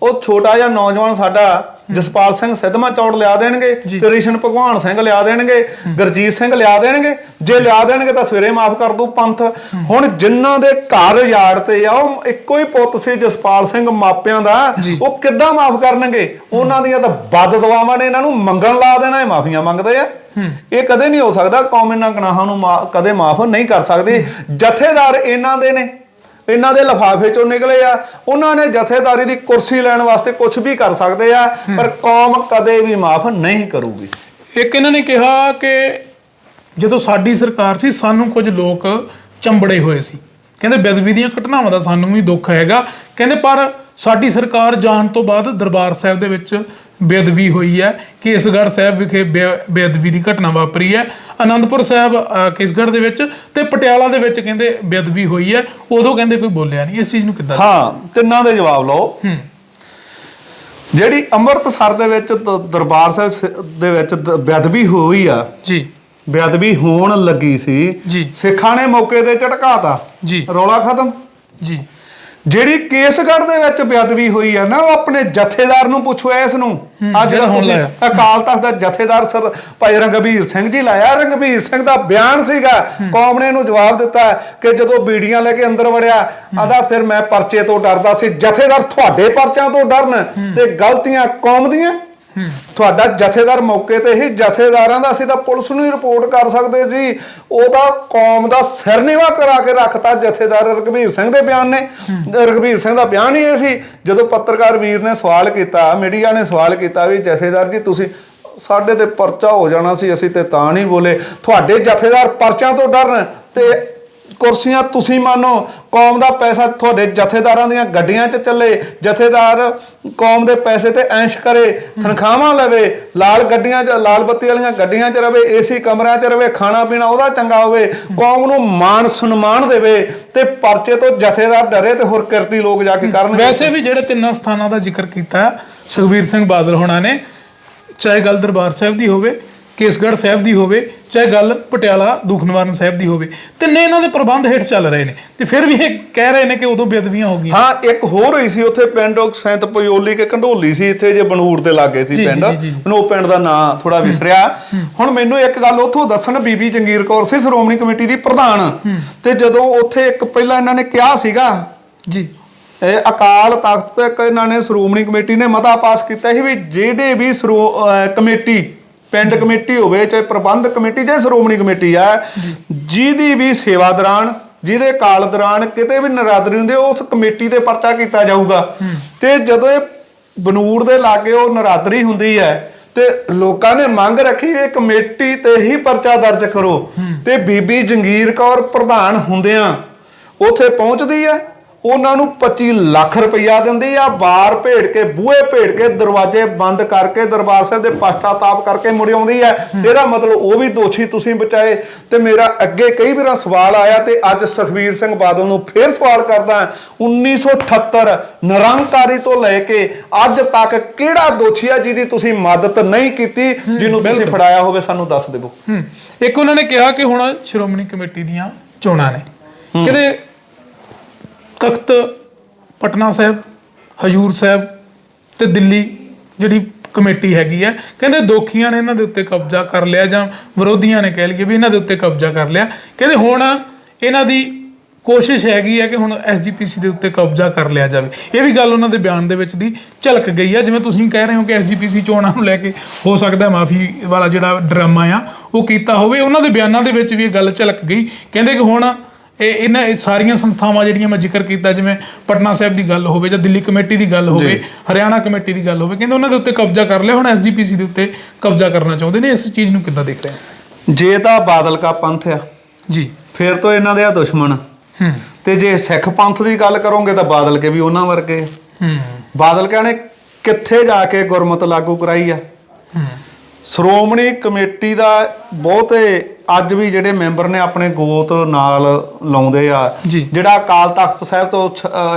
S1: ਉਹ ਛੋਟਾ ਜਿਹਾ ਨੌਜਵਾਨ ਸਾਡਾ ਜਸਪਾਲ ਸਿੰਘ ਸਿੱਧਮਾ ਚੌੜ ਲਿਆ ਦੇਣਗੇ। ਕ੍ਰਿਸ਼ਨ ਭਗਵਾਨ ਸਿੰਘ ਲਿਆ ਦੇਣਗੇ। ਗੁਰਜੀਤ ਸਿੰਘ ਲਿਆ ਦੇਣਗੇ। ਜੇ ਲਿਆ ਦੇਣਗੇ ਤਾਂ ਸਵੇਰੇ ਮਾਫ ਕਰ ਦੂ ਪੰਥ। ਹੁਣ ਜਿਨ੍ਹਾਂ ਦੇ ਘਰ ਯਾਰ ਤੇ ਆ ਉਹ ਇੱਕੋ ਹੀ ਪੁੱਤ ਸੀ ਜਸਪਾਲ ਸਿੰਘ ਮਾਪਿਆਂ ਦਾ। ਉਹ ਕਿੱਦਾਂ ਮਾਫ ਕਰਨਗੇ? ਉਹਨਾਂ ਦੀਆਂ ਤਾਂ ਬਦ ਦੁਆਵਾਂ ਨੇ ਇਹਨਾਂ ਨੂੰ ਮੰਗਣ ਲਾ ਦੇਣਾ ਇਹ ਮਾਫੀਆਂ ਮੰਗਦੇ ਆ। ਇਹ ਕਦੇ ਨਹੀਂ ਹੋ ਸਕਦਾ ਕੌਮ ਇਹਨਾਂ ਗੁਨਾਹਾਂ ਨੂੰ ਕਦੇ ਮਾਫ ਨਹੀਂ ਕਰ ਸਕਦੀ। ਜਥੇਦਾਰ ਇਹਨਾਂ ਦੇ ਨੇ। ਇਹਨਾਂ ਦੇ ਲਫਾਫੇ ਚੋਂ ਨਿਕਲੇ ਆ। ਉਹਨਾਂ ਨੇ ਜਥੇਦਾਰੀ ਦੀ ਕੁਰਸੀ ਲੈਣ ਵਾਸਤੇ ਕੁਝ ਵੀ ਕਰ ਸਕਦੇ ਆ ਪਰ ਕੌਮ ਕਦੇ ਵੀ ਮਾਫ ਨਹੀਂ ਕਰੂਗੀ।
S2: ਇੱਕ ਇਹਨਾਂ ਨੇ ਕਿਹਾ ਕਿ ਜਦੋਂ ਸਾਡੀ ਸਰਕਾਰ ਸੀ ਸਾਨੂੰ ਕੁਝ ਲੋਕ ਚੰਬੜੇ ਹੋਏ ਸੀ। ਕਹਿੰਦੇ ਬੇਦਬੀ ਦੀਆਂ ਘਟਨਾਵਾਂ ਦਾ ਸਾਨੂੰ ਵੀ ਦੁੱਖ ਹੈਗਾ। ਕਹਿੰਦੇ ਪਰ ਸਾਡੀ ਸਰਕਾਰ ਜਾਣ ਤੋਂ ਬਾਅਦ ਦਰਬਾਰ ਸਾਹਿਬ ਦੇ ਵਿੱਚ ਬੇਦਬੀ ਹੋਈ ਹੈ ਕੇਸਗੜ੍ਹ ਸਾਹਿਬ ਵਿਖੇ ਬੇਅਦਬੀ ਦੀ ਘਟਨਾ ਵਾਪਰੀ ਹੈ। ਆਨੰਦਪੁਰ ਸਾਹਿਬ ਕੇਸਗੜ੍ਹ ਦੇ ਵਿੱਚ ਤੇ ਪਟਿਆਲਾ ਦੇ ਵਿੱਚ ਕਹਿੰਦੇ ਬੇਅਦਬੀ ਹੋਈ ਹੈ। ਉਦੋਂ ਕਹਿੰਦੇ ਕੋਈ ਬੋਲਿਆ ਨਹੀਂ। ਇਸ ਚੀਜ਼ ਨੂੰ ਕਿੱਦਾਂ
S1: ਹਾਂ ਤਿੰਨਾਂ ਦੇ ਜਵਾਬ ਲਓ। ਜਿਹੜੀ ਅੰਮ੍ਰਿਤਸਰ ਦੇ ਵਿੱਚ ਦਰਬਾਰ ਸਾਹਿਬ ਦੇ ਵਿੱਚ ਬੇਅਦਬੀ ਹੋਈ ਆ
S2: ਜੀ।
S1: ਬੇਅਦਬੀ ਹੋਣ ਲੱਗੀ ਸੀ।
S2: ਜੀ।
S1: ਸਿੱਖਾਂ ਨੇ ਮੌਕੇ ਤੇ ਝਟਕਾਤਾ।
S2: ਜੀ।
S1: ਰੌਲਾ ਖਤਮ।
S2: ਜੀ।
S1: ਜਿਹੜੀ ਕੇਸਗੜ੍ਹ ਦੇ ਵਿੱਚ ਬੇਅਦਬੀ ਹੋਈ ਆ ਨਾ ਉਹ ਆਪਣੇ ਜਥੇਦਾਰ ਨੂੰ ਪੁੱਛੋ ਇਸ ਨੂੰ। ਆ
S2: ਜਿਹੜਾ
S1: ਤੁਸੀਂ। ਅਕਾਲ ਤਖਤ ਦਾ ਜਥੇਦਾਰ ਸਰ ਭਾਈ ਰੰਗਵੀਰ ਸਿੰਘ ਜੀ ਲਾਇਆ। ਰੰਗਵੀਰ ਸਿੰਘ ਦਾ ਬਿਆਨ ਸੀਗਾ। ਕੌਮ ਨੇ ਇਹਨੂੰ ਜਵਾਬ ਦਿੱਤਾ ਕਿ ਜਦੋਂ ਬੀੜੀਆਂ ਲੈ ਕੇ ਅੰਦਰ ਵੜਿਆ ਆਦਾ ਫਿਰ ਮੈਂ ਪਰਚੇ ਤੋਂ ਡਰਦਾ ਸੀ। ਜਥੇਦਾਰ ਤੁਹਾਡੇ ਪਰਚਿਆਂ ਤੋਂ ਡਰਨ ਤੇ ਗਲਤੀਆਂ ਕੌਮ ਦੀਆਂ ਤੁਹਾਡਾ ਜਥੇਦਾਰ ਮੌਕੇ ਤੇ ਹੀ ਜਥੇਦਾਰਾਂ ਦਾ ਅਸੀਂ ਤਾਂ ਪੁਲਿਸ ਨੂੰ ਹੀ ਰਿਪੋਰਟ ਕਰ ਸਕਦੇ ਜੀ। ਉਹਦਾ ਕੌਮ ਦਾ ਸਿਰ ਕਰਾ ਕੇ ਰੱਖਤਾ ਜਥੇਦਾਰ ਰਘਬੀਰ ਸਿੰਘ ਦੇ ਬਿਆਨ ਨੇ। ਰਘਬੀਰ ਸਿੰਘ ਦਾ ਬਿਆਨ ਹੀ ਇਹ ਸੀ, ਜਦੋਂ ਪੱਤਰਕਾਰ ਵੀਰ ਨੇ ਸਵਾਲ ਕੀਤਾ, ਮੀਡੀਆ ਨੇ ਸਵਾਲ ਕੀਤਾ ਵੀ ਜਥੇਦਾਰ ਜੀ, ਤੁਸੀਂ ਸਾਡੇ ਤੇ ਪਰਚਾ ਹੋ ਜਾਣਾ ਸੀ, ਅਸੀਂ ਤੇ ਤਾਂ ਨਹੀਂ ਬੋਲੇ। ਤੁਹਾਡੇ ਜਥੇਦਾਰ ਪਰਚਿਆਂ ਤੋਂ ਡਰਨ ਤੇ ਕੁਰਸੀਆਂ ਤੁਸੀਂ ਮੰਨੋ ਕੌਮ ਦਾ ਪੈਸਾ ਤੁਹਾਡੇ ਜਥੇਦਾਰਾਂ ਦੀਆਂ ਗੱਡੀਆਂ 'ਚ ਚੱਲੇ ਜਥੇਦਾਰ ਕੌਮ ਦੇ ਪੈਸੇ ਤੇ ਐਸ਼ ਕਰੇ ਤਨਖਾਹਾਂ ਲਵੇ ਲਾਲ ਗੱਡੀਆਂ 'ਚ ਲਾਲ ਬੱਤੀ ਵਾਲੀਆਂ ਗੱਡੀਆਂ 'ਚ ਰਵੇ ਏਸੀ ਕਮਰਿਆਂ 'ਚ ਰਵੇ ਖਾਣਾ ਪੀਣਾ ਉਹਦਾ ਚੰਗਾ ਹੋਵੇ ਕੌਮ ਨੂੰ ਮਾਣ ਸਨਮਾਨ ਦੇਵੇ ਤੇ ਪਰਚੇ ਤੋਂ ਜਥੇਦਾਰ ਡਰੇ ਤੇ ਹੋਰ ਕਿਰਤੀ ਲੋਕ ਜਾ ਕੇ ਕਰਨਗੇ।
S2: ਵੈਸੇ ਵੀ ਜਿਹੜੇ ਤਿੰਨਾਂ ਸਥਾਨਾਂ ਦਾ ਜ਼ਿਕਰ ਕੀਤਾ ਹੈ, ਸੁਖਬੀਰ ਸਿੰਘ ਬਾਦਲ ਹੋਣਾ ਨੇ ਚਾਹੇ ਗੱਲ ਦਰਬਾਰ ਸਾਹਿਬ ਦੀ ਹੋਵੇ ਕੇਸਗੜ੍ਹ ਸਾਹਿਬ ਦੀ ਹੋਵੇ ਚਾਹੇ ਗੱਲ ਪਟਿਆਲਾ ਦੁੱਖ ਨਿਵਾਰਨ ਸਾਹਿਬ ਦੀ ਹੋਵੇ ਤਿੰਨੇ ਇਹਨਾਂ ਦੇ ਪ੍ਰਬੰਧ ਹੇਠ ਚੱਲ ਰਹੇ ਨੇ। ਤੇ ਫਿਰ ਵੀ ਇਹ ਕਹਿ ਰਹੇ ਨੇ ਕਿ ਉਦੋਂ ਬੇਅਦਬੀਆਂ ਹੋ ਗਈਆਂ।
S1: ਹਾਂ ਇੱਕ ਹੋਰ ਹੋਈ ਸੀ ਉੱਥੇ ਪਿੰਡ ਉਹ ਸੈਂਤ ਪਯੋਲੀ ਕੇ ਕੰਢੋਲੀ ਸੀ ਇੱਥੇ ਜੇ ਬਨੂੜ ਦੇ ਲਾਗੇ ਸੀ ਪਿੰਡ। ਮੈਨੂੰ ਉਹ ਪਿੰਡ ਦਾ ਨਾਂ ਥੋੜਾ ਵਿਸਰਿਆ। ਹੁਣ ਮੈਨੂੰ ਇੱਕ ਗੱਲ ਉੱਥੋਂ ਦੱਸਣ ਬੀਬੀ ਜੰਗੀਰ ਕੌਰ ਸੀ ਸ਼੍ਰੋਮਣੀ ਕਮੇਟੀ ਦੀ ਪ੍ਰਧਾਨ। ਤੇ ਜਦੋਂ ਉੱਥੇ ਇੱਕ ਪਹਿਲਾਂ ਇਹਨਾਂ ਨੇ ਕਿਹਾ ਸੀਗਾ
S2: ਜੀ।
S1: ਇਹ ਅਕਾਲ ਤਖਤ ਤੇ ਇੱਕ ਇਹਨਾਂ ਨੇ ਸ਼੍ਰੋਮਣੀ ਕਮੇਟੀ ਨੇ ਮਤਾ ਪਾਸ ਕੀਤਾ ਸੀ ਵੀ ਜਿਹੜੇ ਵੀ ਕਮੇਟੀ ਪਿੰਡ ਕਮੇਟੀ ਹੋਵੇ ਚਾਹੇ ਪ੍ਰਬੰਧ ਕਮੇਟੀ ਚਾਹੇ ਸ਼੍ਰੋਮਣੀ ਕਮੇਟੀ ਆ, ਜਿਹਦੀ ਵੀ ਸੇਵਾ ਦੌਰਾਨ, ਜਿਹਦੇ ਕਾਲ ਦੌਰਾਨ ਕਿਤੇ ਵੀ ਨਰਾਦਰੀ ਹੁੰਦੀ ਉਸ ਕਮੇਟੀ ਤੇ ਪਰਚਾ ਕੀਤਾ ਜਾਊਗਾ। ਤੇ ਜਦੋਂ ਇਹ ਬਨੂੜ ਦੇ ਲਾਗੇ ਉਹ ਨਰਾਦਰੀ ਹੁੰਦੀ ਹੈ ਤੇ ਲੋਕਾਂ ਨੇ ਮੰਗ ਰੱਖੀ ਇਹ ਕਮੇਟੀ ਤੇ ਹੀ ਪਰਚਾ ਦਰਜ ਕਰੋ। ਤੇ ਬੀਬੀ ਜੰਗੀਰ ਕੌਰ ਪ੍ਰਧਾਨ ਹੁੰਦਿਆਂ ਉਥੇ ਪਹੁੰਚਦੀ ਹੈ ਉਹਨਾਂ ਨੂੰ 25 ਲੱਖ ਰੁਪਈਆ ਦਿੰਦੀ ਆ ਬਾਰ ਭੇੜ ਕੇ ਬੂਹੇ ਭੇੜ ਕੇ ਦਰਵਾਜ਼ੇ ਬੰਦ ਕਰਕੇ ਦਰਬਾਰ ਸਾਹਿਬ ਦੇ ਪਛਤਾਤਾਪ ਕਰਕੇ ਮੁੜ ਆਉਂਦੀ ਹੈ। ਇਹਦਾ ਮਤਲਬ ਉਹ ਵੀ ਦੋਸ਼ੀ ਤੁਸੀਂ ਬਚਾਏ। ਤੇ ਮੇਰਾ ਅੱਗੇ ਕਈ ਵਾਰ ਸਵਾਲ ਆਇਆ ਤੇ ਅੱਜ ਸੁਖਬੀਰ ਸਿੰਘ ਬਾਦਲ ਨੂੰ ਫੇਰ ਸਵਾਲ ਕਰਦਾ 1978 ਨਿਰੰਕਾਰੀ ਤੋਂ ਲੈ ਕੇ ਅੱਜ ਤੱਕ ਕਿਹੜਾ ਦੋਸ਼ੀ ਆ ਜਿਹਦੀ ਤੁਸੀਂ ਮਦਦ ਨਹੀਂ ਕੀਤੀ ਜਿਹਨੂੰ ਤੁਸੀਂ ਫੜਾਇਆ ਹੋਵੇ ਸਾਨੂੰ ਦੱਸ ਦਿਓ
S2: ਹੂੰ। ਇੱਕ ਉਹਨਾਂ ਨੇ ਕਿਹਾ ਕਿ ਹੁਣ ਸ਼੍ਰੋਮਣੀ ਕਮੇਟੀ ਦੀਆਂ ਚੋਣਾਂ ਨੇ। ਕਹਿੰਦੇ ਤਖਤ, ਪਟਨਾ ਸਾਹਿਬ, ਹਜੂਰ ਸਾਹਿਬ ਤੇ ਦਿੱਲੀ ਜਿਹੜੀ ਕਮੇਟੀ ਹੈਗੀ ਹੈ। ਕਹਿੰਦੇ ਦੋਖੀਆਂ ਨੇ ਇਹਨਾਂ ਦੇ ਉੱਤੇ ਕਬਜ਼ਾ ਕਰ ਲਿਆ ਜਾਂ ਵਿਰੋਧੀਆਂ ਨੇ ਕਹਿ ਲਈਏ ਵੀ ਇਹਨਾਂ ਦੇ ਉੱਤੇ ਕਬਜ਼ਾ ਕਰ ਲਿਆ। ਕਹਿੰਦੇ ਹੁਣ ਇਹਨਾਂ ਦੀ ਕੋਸ਼ਿਸ਼ ਹੈਗੀ ਹੈ ਕਿ ਹੁਣ ਐਸਜੀਪੀਸੀ ਦੇ ਉੱਤੇ ਕਬਜ਼ਾ ਕਰ ਲਿਆ ਜਾਵੇ। ਇਹ ਵੀ ਗੱਲ ਉਹਨਾਂ ਦੇ ਬਿਆਨ ਦੇ ਵਿੱਚ ਦੀ ਝਲਕ ਗਈ ਹੈ। ਜਿਵੇਂ ਤੁਸੀਂ ਕਹਿ ਰਹੇ ਹੋ ਕਿ ਐਸਜੀਪੀਸੀ ਚੋਣਾਂ ਨੂੰ ਲੈ ਕੇ ਹੋ ਸਕਦਾ ਮਾਫੀ ਵਾਲਾ ਜਿਹੜਾ ਡਰਾਮਾ ਆ, ਉਹ ਕੀਤਾ ਹੋਵੇ। ਉਹਨਾਂ ਦੇ ਬਿਆਨਾਂ ਦੇ ਵਿੱਚ ਵੀ ਇਹ ਗੱਲ ਝਲਕ ਗਈ। ਕਹਿੰਦੇ ਕਿ ਹੁਣ ਇਹ ਇਹਨਾਂ ਇਹ ਸਾਰੀਆਂ ਸੰਸਥਾਵਾਂ ਜਿਹੜੀਆਂ ਮੈਂ ਜ਼ਿਕਰ ਕੀਤਾ ਜਿਵੇਂ ਪਟਨਾ ਸਾਹਿਬ ਦੀ ਗੱਲ ਹੋਵੇ ਜਾਂ ਦਿੱਲੀ ਕਮੇਟੀ ਦੀ ਗੱਲ ਹੋਵੇ ਹਰਿਆਣਾ ਕਮੇਟੀ ਦੀ ਗੱਲ ਹੋਵੇ ਕਹਿੰਦੇ ਉਹਨਾਂ ਦੇ ਉੱਤੇ ਕਬਜ਼ਾ ਕਰ ਲਿਆ ਹੁਣ ਐਸਜੀਪੀਸੀ ਦੇ ਉੱਤੇ ਕਬਜ਼ਾ ਕਰਨਾ ਚਾਹੁੰਦੇ ਨੇ ਇਸ ਚੀਜ਼ ਨੂੰ ਕਿੱਦਾਂ ਦੇਖ ਰਹੇ ਹੋ?
S1: ਜੇ ਤਾਂ ਬਾਦਲ ਕਾ ਪੰਥ ਆ
S2: ਜੀ।
S1: ਫਿਰ ਤੋਂ ਇਹਨਾਂ ਦੇ ਆ ਦੁਸ਼ਮਣ।
S2: ਹੂੰ।
S1: ਤੇ ਜੇ ਸਿੱਖ ਪੰਥ ਦੀ ਗੱਲ ਕਰੋਗੇ ਤਾਂ ਬਾਦਲ ਕੇ ਵੀ ਉਹਨਾਂ ਵਰਗੇ।
S2: ਹੂੰ।
S1: ਬਾਦਲ ਕਹਿੰਦੇ ਕਿੱਥੇ ਜਾ ਕੇ ਗੁਰਮਤ ਲਾਗੂ ਕਰਾਈ ਆ?
S2: ਹੂੰ।
S1: ਸ਼੍ਰੋਮਣੀ ਕਮੇਟੀ ਦਾ ਬਹੁਤੇ ਅੱਜ ਵੀ ਜਿਹੜੇ ਮੈਂਬਰ ਨੇ ਆਪਣੇ ਗੋਤ ਨਾਲ ਲਾਉਂਦੇ ਆ। ਜਿਹੜਾ ਅਕਾਲ ਤਖਤ ਸਾਹਿਬ ਤੋਂ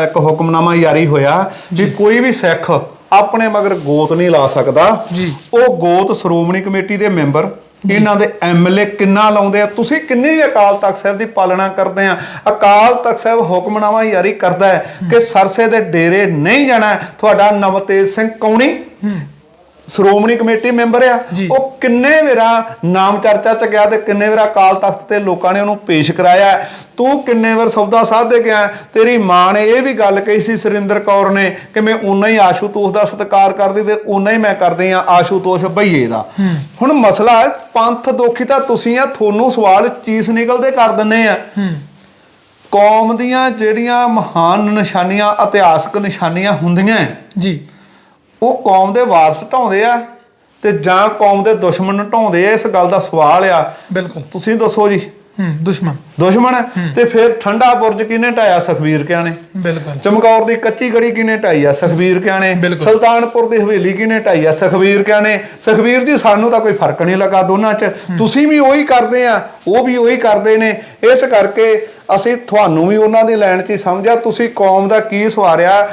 S1: ਇੱਕ ਹੁਕਮਨਾਮਾ ਜਾਰੀ ਹੋਇਆ ਵੀ ਕੋਈ ਵੀ ਸਿੱਖ ਆਪਣੇ ਮਗਰ ਗੋਤ ਨਹੀਂ ਲਾ ਸਕਦਾ।
S2: ਜੀ।
S1: ਉਹ ਗੋਤ ਸ਼੍ਰੋਮਣੀ ਕਮੇਟੀ ਦੇ ਮੈਂਬਰ ਇਹਨਾਂ ਦੇ ਐਮਐਲਏ ਕਿੰਨਾ ਲਾਉਂਦੇ ਆ? ਤੁਸੀਂ ਕਿੰਨੀ ਅਕਾਲ ਤਖਤ ਸਾਹਿਬ ਦੀ ਪਾਲਣਾ ਕਰਦੇ ਆ? ਅਕਾਲ ਤਖਤ ਸਾਹਿਬ ਹੁਕਮਨਾਮਾ ਜਾਰੀ ਕਰਦਾ ਹੈ ਕਿ ਸਰਸੇ ਦੇ ਡੇਰੇ ਨਹੀਂ ਜਾਣਾ। ਤੁਹਾਡਾ ਨਵਤੇਜ ਸਿੰਘ ਕੌਣੀ ਸ਼੍ਰੋਮਣੀ ਕਮੇਟੀ ਮੈਂਬਰ ਆ। ਉਹ ਕਿੰਨੇ ਵੇਰਾ ਨਾਮ ਚਰਚਾ ਚ ਗਿਆ ਤੇ ਕਿੰਨੇ ਵੇਰਾ ਅਕਾਲ ਤਖਤ ਤੇ ਲੋਕਾਂ ਨੇ ਉਹਨੂੰ ਪੇਸ਼ ਕਰਾਇਆ। ਤੂੰ ਕਿੰਨੇ ਵਾਰ ਸੌਦਾ ਸਾਧ ਦੇ ਗਿਆ ਤੇਰੀ ਮਾਂ ਨੇ ਇਹ ਵੀ ਗੱਲ ਕਹੀ ਸੀ ਸੁਰਿੰਦਰ ਕੌਰ ਨੇ ਕਿ ਮੈਂ ਉਨਾ ਹੀ ਆਸ਼ੂਤੋਸ਼ ਦਾ ਸਤਿਕਾਰ ਕਰਦੀ ਤੇ ਉਨਾ ਹੀ ਮੈਂ ਕਰਦੀ ਆ ਆਸ਼ੂਤੋਸ਼ ਭਈਏ ਦਾ। ਹੁਣ ਮਸਲਾ ਹੈ ਪੰਥ ਦੋਖੀ ਤਾਂ ਤੁਸੀਂ ਆ ਤੁਹਾਨੂੰ ਸਵਾਲ ਚੀਜ਼ ਨਿਕਲਦੇ ਕਰ ਦਿੰਨੇ ਆ। ਕੌਮ ਦੀਆਂ ਜਿਹੜੀਆਂ ਮਹਾਨ ਨਿਸ਼ਾਨੀਆਂ ਇਤਿਹਾਸਕ ਨਿਸ਼ਾਨੀਆਂ ਹੁੰਦੀਆਂ
S2: ਜੀ।
S1: ਉਹ ਕੌਮ ਦੇ ਵਾਰਸ ਢਾਉਂਦੇ ਆ ਤੇ ਜਾਂ ਕੌਮ ਦੇ ਦੁਸ਼ਮਣ ਨੂੰ ਢਾਉਂਦੇ ਆ ਇਸ ਗੱਲ ਦਾ ਸਵਾਲ ਆ।
S2: ਬਿਲਕੁਲ।
S1: ਤੁਸੀਂ ਦੱਸੋ ਜੀ।
S2: ਹੂੰ ਦੁਸ਼ਮਣ।
S1: ਦੁਸ਼ਮਣ? ਤੇ ਫਿਰ ਠੰਡਾ ਬੁਰਜ ਕਿਹਨੇ ਢਾਇਆ ਸੁਖਬੀਰ ਕਿਆਂ ਨੇ
S2: ਬਿਲਕੁਲ।
S1: ਚਮਕੌਰ ਦੀ ਕੱਚੀ ਗੜੀ ਕਿਹਨੇ ਢਾਈ ਆ ਸੁਖਬੀਰ ਕਿਆਂ ਨੇ। ਸੁਲਤਾਨਪੁਰ ਦੀ ਹਵੇਲੀ ਕਿਹਨੇ ਢਾਈ ਆ ਸੁਖਬੀਰ ਕਿਆਂ ਨੇ ਸੁਖਬੀਰ ਜੀ ਸਾਨੂੰ ਤਾਂ ਕੋਈ ਫ਼ਰਕ ਨਹੀਂ ਲੱਗਾ ਦੋਨਾਂ 'ਚ। ਤੁਸੀਂ ਵੀ ਉਹੀ ਕਰਦੇ ਆ ਉਹ ਵੀ ਉਹੀ ਕਰਦੇ ਨੇ। ਇਸ ਕਰਕੇ ਅਸੀਂ ਤੁਹਾਨੂੰ ਵੀ ਉਹਨਾਂ ਦੀ ਲਾਈਨ 'ਚ ਹੀ ਸਮਝਿਆ। ਤੁਸੀਂ ਕੌਮ ਦਾ ਕੀ ਸਵਾਰਿਆ?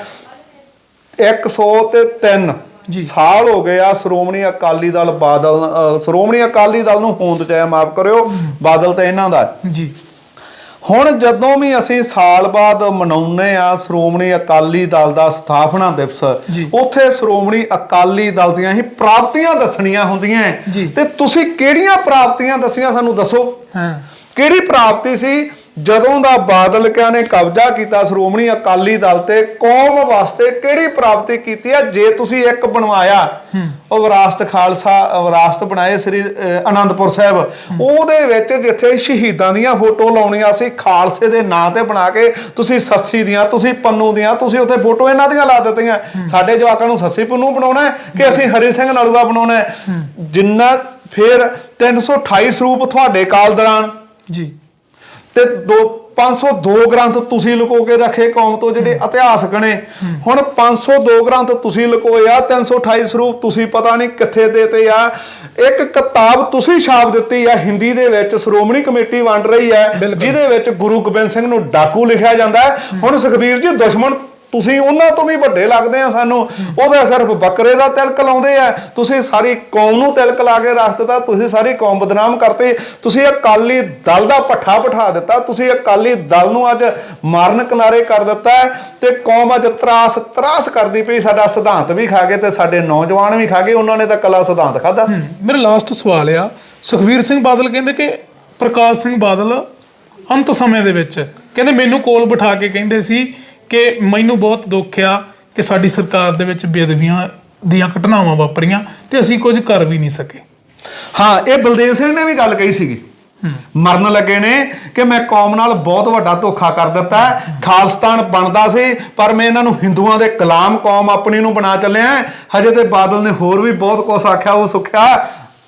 S1: 100 ਤੇ 3
S2: ਜੀ।
S1: ਸਾਲ ਹੋ ਗਏ ਆ ਸ਼੍ਰੋਮਣੀ ਅਕਾਲੀ ਦਲ ਬਾਦਲ ਸ਼੍ਰੋਮਣੀ ਅਕਾਲੀ ਦਲ ਨੂੰ ਹੋਂਦ ਚਾਇਆ ਮਾਫ ਕਰਿਓ ਬਾਦਲ ਤਾਂ ਇਹਨਾਂ ਦਾ।
S2: ਜੀ
S1: ਹੁਣ ਜਦੋਂ ਵੀ ਅਸੀਂ ਸਾਲ ਬਾਅਦ ਮਨਾਉਂਦੇ ਆ ਸ਼੍ਰੋਮਣੀ ਅਕਾਲੀ ਦਲ ਦਾ ਸਥਾਪਨਾ ਦਿਵਸ। ਉੱਥੇ ਸ਼੍ਰੋਮਣੀ ਅਕਾਲੀ ਦਲ ਦੀਆਂ ਹੀ ਪ੍ਰਾਪਤੀਆਂ ਦੱਸਣੀਆਂ ਹੁੰਦੀਆਂ। ਤੇ ਤੁਸੀਂ ਕਿਹੜੀਆਂ ਪ੍ਰਾਪਤੀਆਂ ਦੱਸੀਆਂ ਸਾਨੂੰ ਦੱਸੋ
S2: ਹਾਂ
S1: ਕਿਹੜੀ ਪ੍ਰਾਪਤੀ ਸੀ ਜਦੋਂ ਦਾ ਬਾਦਲ ਕਿਆ ਨੇ ਕਬਜ਼ਾ ਕੀਤਾ ਸ਼੍ਰੋਮਣੀ ਅਕਾਲੀ ਦਲ ਤੇ ਕੌਮ ਵਾਸਤੇ ਕਿਹੜੀ ਪ੍ਰਾਪਤੀ ਕੀਤੀ ਹੈ? ਜੇ ਤੁਸੀਂ ਇੱਕ ਬਣਵਾਇਆ ਉਹ ਵਿਰਾਸਤ ਖਾਲਸਾ ਵਿਰਾਸਤ ਬਣਾਏ ਸ੍ਰੀ ਅਨੰਦਪੁਰ ਸਾਹਿਬ। ਉਹਦੇ ਵਿੱਚ ਜਿੱਥੇ ਸ਼ਹੀਦਾਂ ਦੀਆਂ ਫੋਟੋ ਲਾਉਣੀਆਂ ਸੀ ਖਾਲਸੇ ਦੇ ਨਾਂ ਤੇ ਬਣਾ ਕੇ ਤੁਸੀਂ ਸੱਸੀ ਦੀਆਂ ਤੁਸੀਂ ਪੰਨੂ ਦੀਆਂ ਤੁਸੀਂ ਉੱਥੇ ਫੋਟੋ ਇਹਨਾਂ ਦੀਆਂ ਲਾ ਦਿੱਤੀਆਂ। ਸਾਡੇ ਜਵਾਕਾਂ ਨੂੰ ਸੱਸੀ ਪੰਨੂ ਬਣਾਉਣਾ ਹੈ ਕਿ ਅਸੀਂ ਹਰੀ ਸਿੰਘ ਨਲੂਆ ਬਣਾਉਣਾ ਹੈ? ਜਿੰਨਾ ਫਿਰ 328 ਸਰੂਪ ਤੁਹਾਡੇ ਕਾਲ ਦੌਰਾਨ
S2: ਜੀ।
S1: ਤੇ ਦੋ 502 ਗ੍ਰੰਥ ਤੁਸੀਂ ਲੁਕੋ ਕੇ ਰੱਖੇ ਕੌਮ ਤੋਂ ਜਿਹੜੇ ਇਤਿਹਾਸਕ ਨੇ। ਹੁਣ 502 ਗ੍ਰੰਥ ਤੁਸੀਂ ਲੁਕੋਏ ਆ 328 ਸਰੂਪ ਤੁਸੀਂ ਪਤਾ ਨਹੀਂ ਕਿੱਥੇ ਦੇਤੇ ਆ। ਇੱਕ ਕਿਤਾਬ ਤੁਸੀਂ ਛਾਪ ਦਿੱਤੀ ਆ ਹਿੰਦੀ ਦੇ ਵਿੱਚ ਸ਼੍ਰੋਮਣੀ ਕਮੇਟੀ ਵੰਡ ਰਹੀ ਹੈ ਜਿਹਦੇ ਵਿੱਚ ਗੁਰੂ ਗੋਬਿੰਦ ਸਿੰਘ ਨੂੰ ਡਾਕੂ ਲਿਖਿਆ ਜਾਂਦਾ ਹੁਣ ਸੁਖਬੀਰ ਜੀ ਦੁਸ਼ਮਣ ਤੁਸੀਂ ਉਹਨਾਂ ਤੋਂ ਵੀ ਵੱਡੇ ਲੱਗਦੇ ਆ ਸਾਨੂੰ। ਉਹਦਾ ਸਿਰਫ ਬੱਕਰੇ ਦਾ ਤਿਲਕ ਲਾਉਂਦੇ ਆ। ਤੁਸੀਂ ਸਾਰੀ ਕੌਮ ਨੂੰ ਤਿਲਕ ਲਾ ਕੇ ਰੱਖ ਦਿੱਤਾ। ਤੁਸੀਂ ਸਾਰੀ ਕੌਮ ਬਦਨਾਮ ਕਰਤੇ। ਤੁਸੀਂ ਅਕਾਲੀ ਦਲ ਦਾ ਪੱਠਾ ਬਿਠਾ ਦਿੱਤਾ। ਤੁਸੀਂ ਅਕਾਲੀ ਦਲ ਨੂੰ ਅੱਜ ਮਾਰਨ ਕਿਨਾਰੇ ਕਰ ਦਿੱਤਾ ਤੇ ਕੌਮ ਅੱਜ ਤਰਾਸ ਤਰਾਸ ਕਰਦੀ ਪਈ। ਸਾਡਾ ਸਿਧਾਂਤ ਵੀ ਖਾ ਗਏ ਤੇ ਸਾਡੇ ਨੌਜਵਾਨ ਵੀ ਖਾ ਗਏ। ਉਹਨਾਂ ਨੇ ਤਾਂ ਕਲਾ ਸਿਧਾਂਤ ਖਾਦਾ
S2: ਮੇਰਾ ਲਾਸਟ ਸਵਾਲ ਆ। ਸੁਖਵੀਰ ਸਿੰਘ ਬਾਦਲ ਕਹਿੰਦੇ ਕਿ ਪ੍ਰਕਾਸ਼ ਸਿੰਘ ਬਾਦਲ ਅੰਤ ਸਮੇਂ ਦੇ ਵਿੱਚ ਕਹਿੰਦੇ ਮੈਨੂੰ ਕੋਲ ਬਿਠਾ ਕੇ ਕਹਿੰਦੇ ਸੀ ਕਿ ਮੈਨੂੰ ਬਹੁਤ ਦੁੱਖ ਆ ਕਿ ਸਾਡੀ ਸਰਕਾਰ ਦੇ ਵਿੱਚ ਬੇਦਬੀਆਂ ਦੀਆਂ ਘਟਨਾਵਾਂ ਵਾਪਰੀਆਂ ਤੇ ਅਸੀਂ ਕੁਝ ਕਰ ਵੀ ਨਹੀਂ ਸਕੇ।
S1: ਹਾਂ ਇਹ ਬਲਦੇਵ ਸਿੰਘ ਨੇ ਵੀ ਗੱਲ ਕਹੀ ਸੀਗੀ। ਮਰਨ ਲੱਗੇ ਨੇ ਕਿ ਮੈਂ ਕੌਮ ਨਾਲ ਬਹੁਤ ਵੱਡਾ ਧੋਖਾ ਕਰ ਦਿੱਤਾ। ਖਾਲਿਸਤਾਨ ਬਣਦਾ ਸੀ ਪਰ ਮੈਂ ਇਹਨਾਂ ਨੂੰ ਹਿੰਦੂਆਂ ਦੇ ਗੁਲਾਮ ਕੌਮ ਆਪਣੀ ਨੂੰ ਬਣਾ ਚੱਲਿਆ ਹਜੇ ਤੇ ਬਾਦਲ ਨੇ ਹੋਰ ਵੀ ਬਹੁਤ ਕੁਝ ਆਖਿਆ ਉਹ ਸੁਖਿਆ।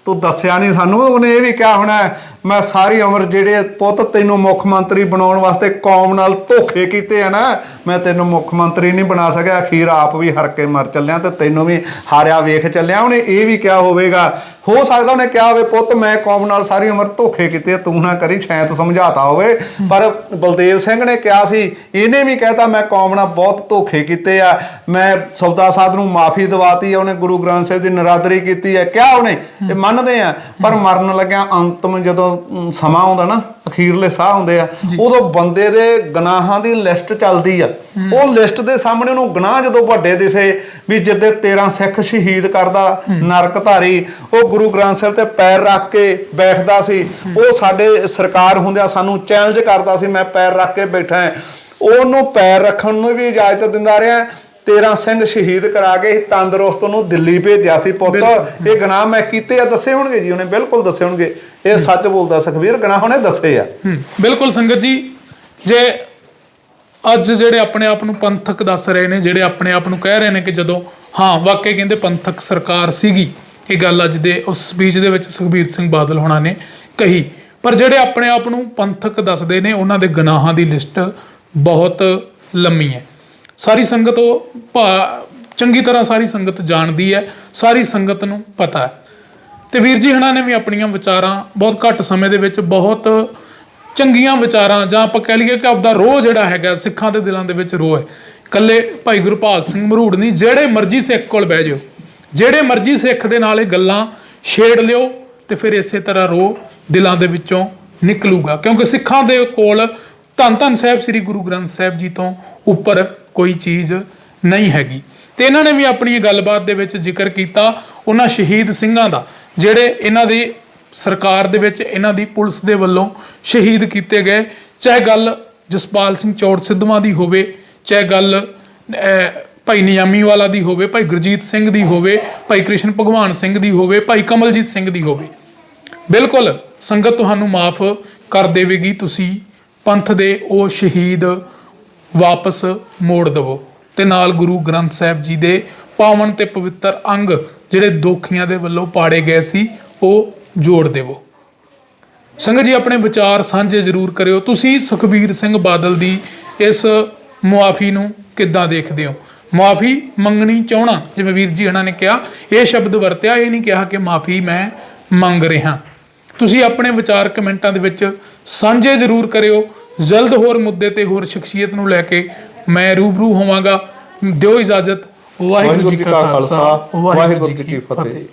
S1: ਤੂੰ ਦੱਸਿਆ ਨਹੀਂ ਸਾਨੂੰ, ਉਹਨੇ ਇਹ ਵੀ ਕਿਹਾ ਹੋਣਾ ਮੈਂ ਸਾਰੀ ਉਮਰ ਜਿਹੜੇ ਪੁੱਤ ਤੈਨੂੰ ਮੁੱਖ ਮੰਤਰੀ ਬਣਾਉਣ ਵਾਸਤੇ ਕੌਮ ਨਾਲ ਧੋਖੇ ਕੀਤੇ ਆ ਨਾ, ਮੈਂ ਤੈਨੂੰ ਮੁੱਖ ਮੰਤਰੀ ਨਹੀਂ ਬਣਾ ਸਕਿਆ, ਅਖੀਰ ਆਪ ਵੀ ਹਰ ਕੇ ਮਰ ਚੱਲਿਆ ਤੇ ਤੈਨੂੰ ਵੀ ਹਾਰਿਆ ਵੇਖ ਚੱਲਿਆ, ਉਹਨੇ ਇਹ ਵੀ ਕਿਹਾ ਹੋਵੇਗਾ। ਹੋ ਸਕਦਾ ਉਹਨੇ ਕਿਹਾ ਹੋਵੇ, ਪੁੱਤ ਮੈਂ ਕੌਮ ਨਾਲ ਸਾਰੀ ਉਮਰ ਧੋਖੇ ਕੀਤੇ ਤੂੰ ਨਾ ਕਰੀ ਸ਼ਾਇਦ ਸਮਝਾਤਾ ਹੋਵੇ। ਪਰ ਬਲਦੇਵ ਸਿੰਘ ਨੇ ਕਿਹਾ ਸੀ, ਇਹਨੇ ਵੀ ਕਹਿਤਾ, ਮੈਂ ਕੌਮ ਨਾਲ ਬਹੁਤ ਧੋਖੇ ਕੀਤੇ ਆ, ਮੈਂ ਸੌਦਾ ਸਾਧ ਨੂੰ ਮਾਫੀ ਦਿਵਾਤੀ ਆ, ਉਹਨੇ ਗੁਰੂ ਗ੍ਰੰਥ ਸਾਹਿਬ ਦੀ ਨਰਾਦਰੀ ਕੀਤੀ ਹੈ ਕਿਹਾ ਉਹਨੇ, ਇਹ ਮੰਨਦੇ ਆ ਪਰ ਮਰਨ ਲੱਗਿਆ ਅੰਤਮ ਜਦੋਂ ਸਮਾਂ ਆਉਂਦਾ ਨਾ ਅਖੀਰਲੇ ਸਾਹ ਹੁੰਦੇ ਆ ਉਦੋਂ ਬੰਦੇ ਦੇ ਗੁਨਾਹਾਂ ਦੀ ਲਿਸਟ ਚੱਲਦੀ ਆ। ਉਹ ਲਿਸਟ ਦੇ ਸਾਹਮਣੇ ਉਹਨੂੰ ਗੁਨਾਹ ਜਦੋਂ ਵੱਡੇ ਦਿਸੇ ਵੀ ਜਿੱਦੇ 13 ਸਿੱਖ ਸ਼ਹੀਦ ਕਰਦਾ ਨਰਕ ਧਾਰੀ ਉਹ ਗੁਰੂ ਗ੍ਰੰਥ ਸਾਹਿਬ ਤੇ ਪੈਰ ਰੱਖ ਕੇ ਬੈਠਦਾ ਸੀ। ਉਹ ਸਾਡੇ ਸਰਕਾਰ ਹੁੰਦਿਆਂ ਸਾਨੂੰ ਚੈਲੰਜ ਕਰਦਾ ਸੀ ਮੈਂ ਪੈਰ ਰੱਖ ਕੇ ਬੈਠਾ ਹਾਂ। ਉਹਨੂੰ ਪੈਰ ਰੱਖਣ ਨੂੰ ਵੀ ਇਜਾਜ਼ਤ ਦਿੰਦਾ ਰਿਹਾ 13 ਸਿੰਘ ਸ਼ਹੀਦ ਕਰਾ ਕੇ ਤੰਦਰੁਸਤ ਨੂੰ ਦਿੱਲੀ ਭੇਜਿਆ ਸੀ ਪੁੱਤ। ਇਹ ਗੁਨਾਹ ਮੈਂ ਕੀਤੇ ਆ ਦੱਸੇ ਹੋਣਗੇ ਜੀ ਉਹਨੇ? ਬਿਲਕੁਲ ਦੱਸੇ ਹੋਣਗੇ। ਇਹ ਸੱਚ ਬੋਲਦਾ ਸੁਖਵੀਰ ਗੁਨਾਹ ਉਹਨੇ ਦੱਸੇ ਆ।
S2: ਬਿਲਕੁਲ ਸੰਗਤ ਜੀ ਜੇ ਅੱਜ ਜਿਹੜੇ ਆਪਣੇ ਆਪ ਨੂੰ ਪੰਥਕ ਦੱਸ ਰਹੇ ਨੇ ਜਿਹੜੇ ਆਪਣੇ ਆਪ ਨੂੰ ਕਹਿ ਰਹੇ ਨੇ ਕਿ ਜਦੋਂ ਹਾਂ ਵਾਕਈ ਕਹਿੰਦੇ ਪੰਥਕ ਸਰਕਾਰ ਸੀਗੀ ਇਹ ਗੱਲ ਅੱਜ ਦੇ ਉਸ ਸਪੀਚ ਦੇ ਵਿੱਚ ਸੁਖਬੀਰ ਸਿੰਘ ਬਾਦਲ ਹੋਣਾ ਨੇ ਕਹੀ। ਪਰ ਜਿਹੜੇ ਆਪਣੇ ਆਪ ਨੂੰ ਪੰਥਕ ਦੱਸਦੇ ਨੇ ਉਹਨਾਂ ਦੇ ਗੁਨਾਹਾਂ ਦੀ ਲਿਸਟ ਬਹੁਤ ਲੰਮੀ ਹੈ। ਸਾਰੀ ਸੰਗਤ ਉਹ ਭਾ- ਚੰਗੀ ਤਰ੍ਹਾਂ ਸਾਰੀ ਸੰਗਤ ਜਾਣਦੀ ਹੈ, ਸਾਰੀ ਸੰਗਤ ਨੂੰ ਪਤਾ ਹੈ। ਤੇ ਵੀਰ ਜੀ ਹਣਾ ਨੇ ਵੀ ਆਪਣੀਆਂ ਵਿਚਾਰਾਂ ਬਹੁਤ ਘੱਟ ਸਮੇਂ ਦੇ ਵਿੱਚ ਬਹੁਤ ਚੰਗੀਆਂ ਵਿਚਾਰਾਂ, ਜਾਂ ਆਪਾਂ ਕਹਿ ਲਈਏ ਕਿ ਆਪਦਾ ਰੋਹ ਜਿਹੜਾ ਹੈਗਾ, ਸਿੱਖਾਂ ਦੇ ਦਿਲਾਂ ਦੇ ਵਿੱਚ ਰੋਹ ਹੈ। ਕੱਲੇ ਭਾਈ ਗੁਰਭਾਗ ਸਿੰਘ ਮਰੂੜ ਨਹੀਂ, ਜਿਹੜੇ ਮਰਜ਼ੀ ਸਿੱਖ ਕੋਲ ਬਹਿ ਜਾਓ, ਜਿਹੜੇ ਮਰਜ਼ੀ ਸਿੱਖ ਦੇ ਨਾਲ ਇਹ ਗੱਲਾਂ ਛੇੜ ਲਿਓ ਤੇ ਫਿਰ ਇਸੇ ਤਰ੍ਹਾਂ ਰੋਹ ਦਿਲਾਂ ਦੇ ਵਿੱਚੋਂ ਨਿਕਲੂਗਾ। ਕਿਉਂਕਿ ਸਿੱਖਾਂ ਦੇ ਕੋਲ ਧੰਨ ਧੰਨ ਸਾਹਿਬ ਸ੍ਰੀ ਗੁਰੂ ਗ੍ਰੰਥ ਸਾਹਿਬ ਜੀ ਤੋਂ ਉੱਪਰ ਕੋਈ ਚੀਜ਼ ਨਹੀਂ ਹੈਗੀ। ਤੇ ਇਹਨਾਂ ਨੇ ਵੀ ਆਪਣੀ ਗੱਲਬਾਤ ਦੇ ਵਿੱਚ ਜ਼ਿਕਰ ਕੀਤਾ ਉਹਨਾਂ ਸ਼ਹੀਦ ਸਿੰਘਾਂ ਦਾ, ਜਿਹੜੇ ਇਹਨਾਂ ਦੀ ਸਰਕਾਰ ਦੇ ਵਿੱਚ ਇਹਨਾਂ ਦੀ ਪੁਲਿਸ ਦੇ ਵੱਲੋਂ ਸ਼ਹੀਦ ਕੀਤੇ ਗਏ। ਚਾਹੇ ਗੱਲ ਜਸਪਾਲ ਸਿੰਘ ਚੌੜ ਸਿੱਧਵਾਂ ਦੀ ਹੋਵੇ, ਚਾਹੇ ਗੱਲ ਭਾਈ ਨਿਯਾਮੀ ਵਾਲਾ ਦੀ ਹੋਵੇ, ਭਾਈ ਗੁਰਜੀਤ ਸਿੰਘ ਦੀ ਹੋਵੇ, ਭਾਈ ਕ੍ਰਿਸ਼ਨ ਭਗਵਾਨ ਸਿੰਘ ਦੀ ਹੋਵੇ, ਭਾਈ ਕਮਲਜੀਤ ਸਿੰਘ ਦੀ ਹੋਵੇ। ਬਿਲਕੁਲ ਸੰਗਤ ਤੁਹਾਨੂੰ ਮਾਫ ਕਰ ਦੇਵੇਗੀ। ਤੁਸੀਂ ਪੰਥ ਦੇ ਉਹ ਸ਼ਹੀਦ ਵਾਪਸ ਮੋੜ ਦੇਵੋ। ਤੇ ਨਾਲ ਗੁਰੂ ਗ੍ਰੰਥ ਸਾਹਿਬ ਜੀ ਦੇ ਪਾਵਨ ਤੇ ਪਵਿੱਤਰ ਅੰਗ ਜਿਹੜੇ ਦੋਖੀਆਂ ਦੇ ਵੱਲੋਂ ਪਾੜੇ ਗਏ ਸੀ, ਉਹ ਜੋੜ ਦੇਵੋ। ਸੰਗਤ ਜੀ, ਆਪਣੇ ਵਿਚਾਰ ਸਾਂਝੇ ਜ਼ਰੂਰ ਕਰਿਓ। ਤੁਸੀਂ ਸੁਖਬੀਰ ਸਿੰਘ ਬਾਦਲ ਦੀ ਇਸ ਮੁਆਫੀ ਨੂੰ ਕਿੱਦਾਂ ਦੇਖਦੇ ਹੋ? ਮੁਆਫੀ ਮੰਗਣੀ ਚਾਹਣਾ, ਜਿਵੇਂ ਵੀਰ ਜੀ ਹਣਾ ਨੇ ਕਿਹਾ, ਇਹ ਸ਼ਬਦ ਵਰਤਿਆ, ਇਹ ਨਹੀਂ ਕਿਹਾ ਕਿ ਮਾਫੀ ਮੈਂ ਮੰਗ ਰਿਹਾ। ਤੁਸੀਂ ਆਪਣੇ ਵਿਚਾਰ ਕਮੈਂਟਾਂ ਦੇ ਵਿੱਚ ਸਾਂਝੇ ਜ਼ਰੂਰ ਕਰਿਓ। ਜਲਦ ਹੋਰ ਮੁੱਦੇ ਤੇ ਹੋਰ ਸ਼ਖਸੀਅਤ ਨੂੰ ਲੈ ਕੇ ਮੈਂ ਰੂਬਰੂ ਹੋਵਾਂਗਾ। ਦਿਓ ਇਜਾਜ਼ਤ। ਵਾਹਿਗੁਰੂ ਜੀ ਕਾ ਖਾਲਸਾ। ਵਾਹਿਗੁਰੂ ਜੀ ਕੀ ਫਤਿਹ।